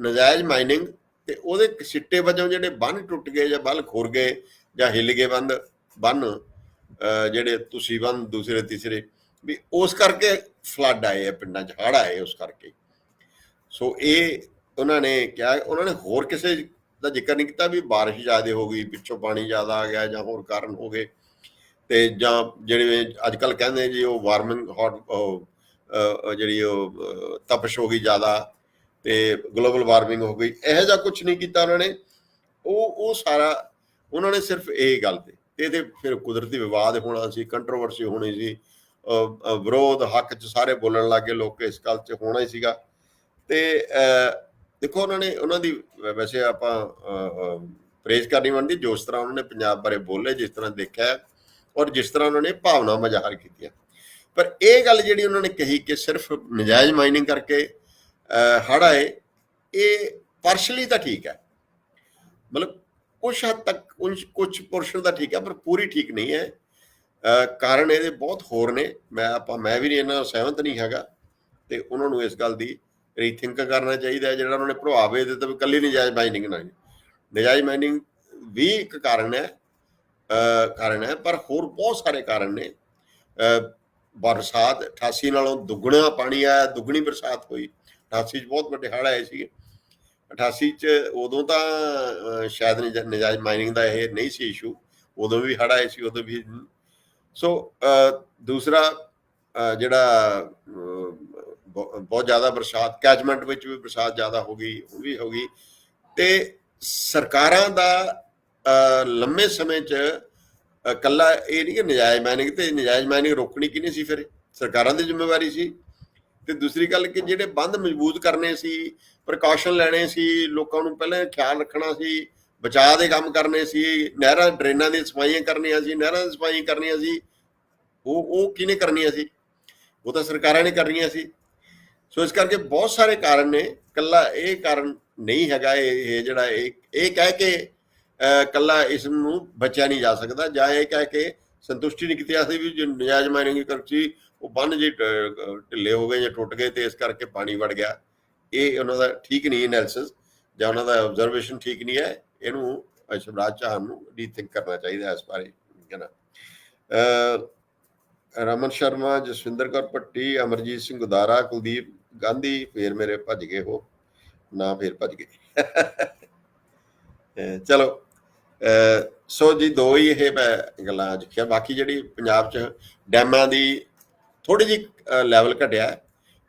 ਨਜਾਇਜ਼ ਮਾਈਨਿੰਗ ਤੇ ਉਹਦੇ ਸਿੱਟੇ ਵਜੋਂ ਜਿਹੜੇ ਬੰਨ ਟੁੱਟ ਗਏ ਜਾਂ ਬਲ ਖੁਰ ਗਏ ਜਾਂ ਹਿੱਲ ਗਏ ਬੰਦ, ਬੰਨ ਜਿਹੜੇ ਤੁਸੀਂ ਬੰਨ ਦੂਸਰੇ, ਤੀਸਰੇ, ਵੀ ਉਸ ਕਰਕੇ ਫਲੱਡ ਆਏ ਆ, ਪਿੰਡਾਂ 'ਚ ਹੜ੍ਹ ਆਏ ਉਸ ਕਰਕੇ। ਸੋ ਇਹ ਉਹਨਾਂ ਨੇ ਕਿਹਾ, ਉਹਨਾਂ ਨੇ ਹੋਰ ਕਿਸੇ ਦਾ ਜ਼ਿਕਰ ਨਹੀਂ ਕੀਤਾ ਵੀ ਬਾਰਿਸ਼ ਜ਼ਿਆਦਾ ਹੋ ਗਈ, ਪਿੱਛੋਂ ਪਾਣੀ ਜ਼ਿਆਦਾ ਆ ਗਿਆ ਜਾਂ ਹੋਰ ਕਾਰਨ ਹੋ ਗਏ। ਤੇ ਜਾਂ ਜਿਹੜੇ ਅੱਜ ਕੱਲ ਕਹਿੰਦੇ ਜੀ, ਉਹ ਵਾਰਮਿੰਗ ਹੌਟ ਜਿਹੜੀ ਉਹ ਤਪਸ਼ ਹੋ ਗਈ ਜ਼ਿਆਦਾ ਤੇ ਗਲੋਬਲ ਵਾਰਮਿੰਗ ਹੋ ਗਈ। ਇਹੋ ਜਿਹਾ ਕੁਝ ਨਹੀਂ ਕੀਤਾ ਉਹਨਾਂ ਨੇ। ਉਹ ਉਹ ਸਾਰਾ, ਉਹਨਾਂ ਨੇ ਸਿਰਫ ਇਹ ਗੱਲ ਤੇ। ਇਹਦੇ ਫਿਰ ਕੁਦਰਤੀ ਵਿਵਾਦ ਹੋਣਾ ਸੀ ਕੰਟਰੋਵਰਸੀ ਹੋਣੀ ਸੀ। ਵਿਰੋਧ, ਹੱਕ 'ਚ ਸਾਰੇ ਬੋਲਣ ਲੱਗੇ ਲੋਕ ਇਸ ਗੱਲ 'ਚ ਹੋਣਾ ਹੀ ਸੀਗਾ। ਤੇ ਦੇਖੋ ਉਹਨਾਂ ਨੇ, ਉਹਨਾਂ ਦੀ ਵੈਸੇ ਆਪਾਂ ਪ੍ਰੇਜ਼ ਕਰਨੀ ਬਣਦੀ ਜਿਸ ਤਰ੍ਹਾਂ ਉਹਨਾਂ ਨੇ ਪੰਜਾਬ ਬਾਰੇ ਬੋਲੇ, ਜਿਸ ਤਰ੍ਹਾਂ ਦੇਖਿਆ ਔਰ ਜਿਸ ਤਰ੍ਹਾਂ ਉਹਨਾਂ ਨੇ ਭਾਵਨਾਵਾਂ ਜ਼ਾਹਰ ਕੀਤੀਆਂ। ਪਰ ਇਹ ਗੱਲ ਜਿਹੜੀ ਉਹਨਾਂ ਨੇ ਕਹੀ ਕਿ ਸਿਰਫ ਨਜਾਇਜ਼ ਮਾਈਨਿੰਗ ਕਰਕੇ ਹੜ੍ਹ ਆਏ, ਇਹ ਪਾਰਸ਼ਲੀ ਤਾਂ ਠੀਕ ਹੈ। ਮਤਲਬ ਕੁਝ ਹੱਦ ਤੱਕ ਕੁਝ ਪੋਰਸ਼ਨ ਦਾ ਠੀਕ ਹੈ, ਪਰ ਪੂਰੀ ਠੀਕ ਨਹੀਂ ਹੈ। ਕਾਰਨ ਇਹਦੇ ਬਹੁਤ ਹੋਰ ਨੇ। ਮੈਂ ਆਪਾਂ ਮੈਂ ਵੀ ਨਹੀਂ ਇਹਨਾਂ ਨਾਲ ਸਹਿਮਤ ਨਹੀਂ ਹੈਗਾ ਤੇ ਉਹਨਾਂ ਨੂੰ ਇਸ ਗੱਲ ਦੀ ਰੀਥਿੰਕ ਕਰਨਾ ਚਾਹੀਦਾ ਹੈ, ਜਿਹੜਾ ਉਹਨਾਂ ਨੇ ਪ੍ਰਭਾਵ ਇਹ ਦਿੱਤਾ ਵੀ ਕੱਲੀ ਨਜਾਇਜ਼ ਮਾਈਨਿੰਗ ਨਾਲ ਨਜਾਇਜ਼ ਮਾਈਨਿੰਗ ਵੀ ਇੱਕ ਕਾਰਨ ਹੈ ਕਾਰਨ ਹੈ, ਪਰ ਹੋਰ ਬਹੁਤ ਸਾਰੇ ਕਾਰਨ ਨੇ। ਬਰਸਾਤ 88 ਨਾਲੋਂ ਦੁੱਗਣਾ ਪਾਣੀ ਆਇਆ, ਦੁੱਗਣੀ ਬਰਸਾਤ ਹੋਈ। 88 ਚ ਬਹੁਤ ਵੱਡੇ ਹੜ੍ਹ ਆਏ ਸੀ 88 ਚ ਉਦੋਂ ਤਾਂ ਸ਼ਾਇਦ ਨਜਾ- ਨਜਾਇਜ਼ ਮਾਈਨਿੰਗ ਦਾ ਇਹ ਨਹੀਂ ਸੀ ਇਸ਼ੂ ਉਦੋਂ ਵੀ ਹੜ੍ਹ ਆਏ ਸੀ, ਉਦੋਂ ਵੀ ਸੋ uh, ਦੂਸਰਾ ਜਿਹੜਾ ਬਹੁ- ਬਹੁਤ ਜ਼ਿਆਦਾ ਬਰਸਾਤ ਕੈਚਮੈਂਟ ਵਿੱਚ ਵੀ ਬਰਸਾਤ ਜ਼ਿਆਦਾ ਹੋ ਗਈ ਉਹ ਵੀ ਹੋ ਗਈ। ਤੇ ਸਰਕਾਰਾਂ ਦਾ ਲੰਮੇ ਸਮੇਂ 'ਚ ਅਹ, ਕੱਲਾ ਇਹ ਨਹੀਂ ਕਿ ਨਜਾਇਜ਼ ਮਾਈਨਿੰਗ ਤੇ ਨਜਾਇਜ਼ ਮਾਈਨਿੰਗ ਰੋਕਣੀ ਕਿਹਨੇ ਸੀ ਫਿਰ? ਸਰਕਾਰਾਂ ਦੀ ਜ਼ਿੰਮੇਵਾਰੀ ਸੀ। ਤੇ ਦੂਸਰੀ ਗੱਲ ਕਿ ਜਿਹੜੇ ਬੰਦ ਮਜ਼ਬੂਤ ਕਰਨੇ ਸੀ ਪ੍ਰੀਕਾਸ਼ਨ ਲੈਣੇ ਸੀ ਲੋਕਾਂ ਨੂੰ ਪਹਿਲਾਂ ਖਿਆਲ ਰੱਖਣਾ ਸੀ ਬਚਾਅ ਦੇ ਕੰਮ ਕਰਨੇ ਸੀ ਨਹਿਰਾਂ ਡਰੇਨਾਂ ਦੀ ਸਫਾਈਆਂ ਕਰਨੀਆਂ ਸੀ ਨਹਿਰਾਂ ਦੀ ਸਫਾਈਆਂ ਕਰਨੀਆਂ ਸੀ। ਉਹ ਉਹ ਕਿਹਨੇ ਕਰਨੀਆਂ ਸੀ? ਉਹ ਤਾਂ ਸਰਕਾਰਾਂ ਨੇ ਕਰਨੀਆਂ ਸੀ। ਸੋ ਇਸ ਕਰਕੇ ਬਹੁਤ ਸਾਰੇ ਕਾਰਨ ਨੇ। ਕੱਲਾ ਇਹ ਕਾਰਨ ਨਹੀਂ ਹੈਗਾ ਇਹ ਇਹ ਜਿਹੜਾ ਇਹ ਇਹ ਕਹਿ ਕੇ ਅਹ, ਕੱਲਾ ਇਸ ਨੂੰ ਬਚਿਆ ਨਹੀਂ ਜਾ ਸਕਦਾ। ਜਾਂ ਇਹ ਕਹਿ ਕੇ ਸੰਤੁਸ਼ਟੀ ਨਹੀਂ ਕੀਤੀ ਜਾ ਸਕਦੀ ਵੀ ਜੋ ਨਜਾਇਜ਼ ਮਾਈਨਿੰਗ ਕਰਚੀ ਉਹ ਬੰਨ ਜੇ ਢਿੱਲੇ ਹੋ ਗਏ ਜਾਂ ਟੁੱਟ ਗਏ ਤੇ ਇਸ ਕਰਕੇ ਪਾਣੀ ਵੜ ਗਿਆ। ਇਹ ਉਹਨਾਂ ਦਾ ਠੀਕ ਨਹੀਂ ਐਨਾਲਿਸਿਸ ਜਾਂ ਉਹਨਾਂ ਦਾ ਆਬਜ਼ਰਵੇਸ਼ਨ ਠੀਕ ਨਹੀਂ ਹੈ। ਇਹਨੂੰ ਸ਼ਿਵਰਾਜ ਚਾਹਨ ਨੂੰ ਰੀਥਿੰਕ ਕਰਨਾ ਚਾਹੀਦਾ ਇਸ ਬਾਰੇ ਹੈ ਰਮਨ ਸ਼ਰਮਾ, ਜਸਵਿੰਦਰ ਕੌਰ ਭੱਟੀ, ਅਮਰਜੀਤ ਸਿੰਘ ਗੁਦਾਰਾ ਕੁਲਦੀਪ ਗਾਂਧੀ, ਫੇਰ ਮੇਰੇ ਭੱਜ ਗਏ ਹੋ ਨਾ ਫੇਰ ਭੱਜ ਗਏ। ਚਲੋ ਸੋ ਜੀ, ਦੋ ਹੀ ਇਹ ਮੈਂ ਗੱਲਾਂ ਅੱਜ ਕਿਹਾ ਬਾਕੀ ਜਿਹੜੀ ਪੰਜਾਬ 'ਚ ਡੈਮਾਂ ਦੀ ਥੋੜੀ ਜਿਹੀ ਲੈਵਲ ਘਟਿਆ।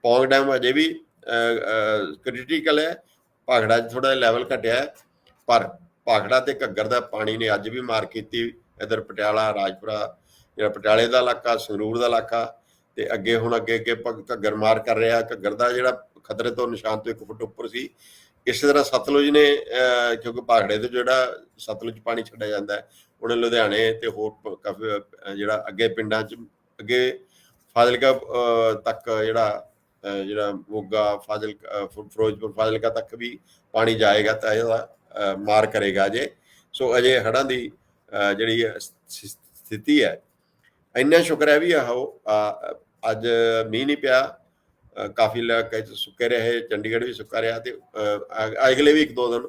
ਪੌਂਗ ਡੈਮ ਅਜੇ ਵੀ ਕ੍ਰਿਟੀਕਲ ਹੈ। ਭਾਗੜਾ 'ਚ ਥੋੜਾ ਲੈਵਲ ਘਟਿਆ। ਪਰ ਭਾਖੜਾ ਤੇ ਘੱਗਰ ਦਾ ਪਾਣੀ ਨੇ ਅੱਜ ਵੀ ਮਾਰ ਕੀਤੀ। ਇਧਰ ਪਟਿਆਲਾ, ਰਾਜਪੁਰਾ, ਜਿਹੜਾ ਪਟਿਆਲੇ ਦਾ ਇਲਾਕਾ, ਸੰਗਰੂਰ ਦਾ ਇਲਾਕਾ ਤੇ ਅੱਗੇ ਹੁਣ ਅੱਗੇ ਅੱਗੇ ਘੱਗਰ ਮਾਰ ਕਰ ਰਿਹਾ। ਘੱਗਰ ਦਾ ਜਿਹੜਾ ਖਤਰੇ ਤੋਂ ਨਿਸ਼ਾਨ ਤੋਂ ਇੱਕ ਫੁੱਟ ਉੱਪਰ ਸੀ। ਇਸੇ ਤਰ੍ਹਾਂ ਸਤਲੁਜ ਨੇ ਕਿਉਂਕਿ ਭਾਖੜੇ ਤੋਂ ਜਿਹੜਾ ਸਤਲੁਜ ਪਾਣੀ ਛੱਡਿਆ ਜਾਂਦਾ ਹੈ, ਉਹਨੇ ਲੁਧਿਆਣੇ ਤੇ ਹੋਰ ਕਾਫੀ ਜਿਹੜਾ ਅੱਗੇ ਪਿੰਡਾਂ 'ਚ ਅੱਗੇ ਫਾਜ਼ਿਲਕਾ ਤੱਕ ਜਿਹੜਾ ਜਿਹੜਾ ਮੋਗਾ ਫਾਜ਼ਿਲ ਫਿਰੋਜ਼ਪੁਰ, ਫਾਜ਼ਿਲਕਾ ਤੱਕ ਵੀ ਪਾਣੀ ਜਾਏਗਾ ਤਾਂ ਇਹਦਾ ਮਾਰ ਕਰੇਗਾ ਅਜੇ। ਸੋ ਅਜੇ ਹੜ੍ਹਾਂ ਦੀ ਜਿਹੜੀ ਸਥਿਤੀ ਹੈ ਇੰਨਾ ਸ਼ੁਕਰ ਹੈ ਵੀ ਆਹੋ ਅੱਜ ਮੀਂਹ ਨਹੀਂ ਪਿਆ। ਕਾਫੀ ਇਲਾਕੇ 'ਚ ਸੁੱਕੇ ਰਹੇ ਚੰਡੀਗੜ੍ਹ ਵੀ ਸੁੱਕਾ ਰਿਹਾ ਤੇ ਅਗਲੇ ਵੀ ਇੱਕ ਦੋ ਦਿਨ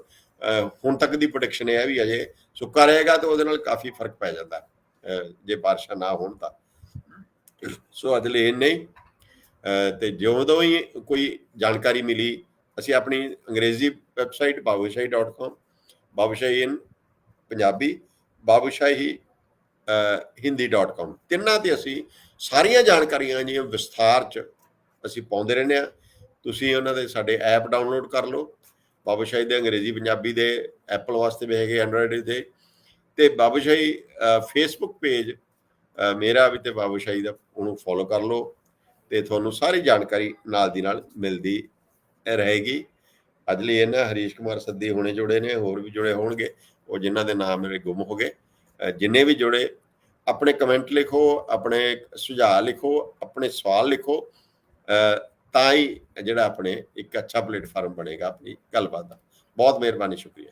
ਹੁਣ ਤੱਕ ਦੀ ਪ੍ਰੋਡਕਸ਼ਨ ਇਹ ਹੈ ਵੀ ਅਜੇ ਸੁੱਕਾ ਰਹੇਗਾ ਤੇ ਉਹਦੇ ਨਾਲ ਕਾਫੀ ਫ਼ਰਕ ਪੈ ਜਾਂਦਾ ਜੇ ਬਾਰਿਸ਼ਾਂ ਨਾ ਹੋਣ ਤਾਂ। ਸੋ ਅੱਜ ਲਈ ਇੰਨੇ ਹੀ ਅਹ, ਜਦੋਂ ਹੀ ਕੋਈ ਜਾਣਕਾਰੀ ਮਿਲੀ ਅਸੀਂ ਆਪਣੀ ਅੰਗਰੇਜ਼ੀ ਵੈਬਸਾਈਟ babushahi.com ਬਾਬੂਸ਼ਾਹੀ ਇਨ ਪੰਜਾਬੀ, ਬਾਬੂਸ਼ਾਹੀ ਹਿੰਦੀ.com ਤਿੰਨਾਂ ਤੇ ਅਸੀਂ ਸਾਰੀਆਂ ਜਾਣਕਾਰੀਆਂ ਜਿਹੜੀਆਂ ਵਿਸਥਾਰ ਚ ਅਸੀਂ ਪਾਉਂਦੇ ਰਹਿੰਦੇ ਆ ਤੁਸੀਂ ਉਹਨਾਂ ਦੇ ਸਾਡੇ ਐਪ ਡਾਊਨਲੋਡ ਕਰ ਲਓ। ਬਾਬੂਸ਼ਾਹੀ ਦੇ ਅੰਗਰੇਜ਼ੀ, ਪੰਜਾਬੀ ਦੇ ਐਪਲ ਵਾਸਤੇ ਵੀ ਹੈਗੇ ਐਂਡਰੋਇਡ ਦੇ। ਤੇ ਬਾਬੂਸ਼ਾਹੀ ਫੇਸਬੁੱਕ ਪੇਜ ਮੇਰਾ ਵੀ ਤੇ ਬਾਬੂਸ਼ਾਹੀ ਦਾ ਉਹਨੂੰ ਫੋਲੋ ਕਰ ਲਓ। ਤੇ ਤੁਹਾਨੂੰ ਸਾਰੀ ਜਾਣਕਾਰੀ ਨਾਲ ਦੀ ਨਾਲ ਮਿਲਦੀ ਰਹੇਗੀ। ਅੱਜ ਲਈ ਇਹਨਾਂ ਹਰੀਸ਼ ਕੁਮਾਰ ਸੱਦੀ ਹੋਣੇ ਜੁੜੇ ਨੇ, ਹੋਰ ਵੀ ਜੁੜੇ ਹੋਣਗੇ। ਉਹ ਜਿਨ੍ਹਾਂ ਦੇ ਨਾਮ ਮੇਰੇ ਗੁੰਮ ਹੋ ਗਏ। ਜਿੰਨੇ ਵੀ ਜੁੜੇ, ਆਪਣੇ ਕਮੈਂਟ ਲਿਖੋ, ਆਪਣੇ ਸੁਝਾਅ ਲਿਖੋ, ਆਪਣੇ ਸਵਾਲ ਲਿਖੋ। ਤਾਂ ਹੀ ਜਿਹੜਾ ਆਪਣੇ ਇੱਕ ਅੱਛਾ ਪਲੇਟਫਾਰਮ ਬਣੇਗਾ ਆਪਣੀ ਗੱਲਬਾਤ ਦਾ। ਬਹੁਤ ਮਿਹਰਬਾਨੀ, ਸ਼ੁਕਰੀਆ।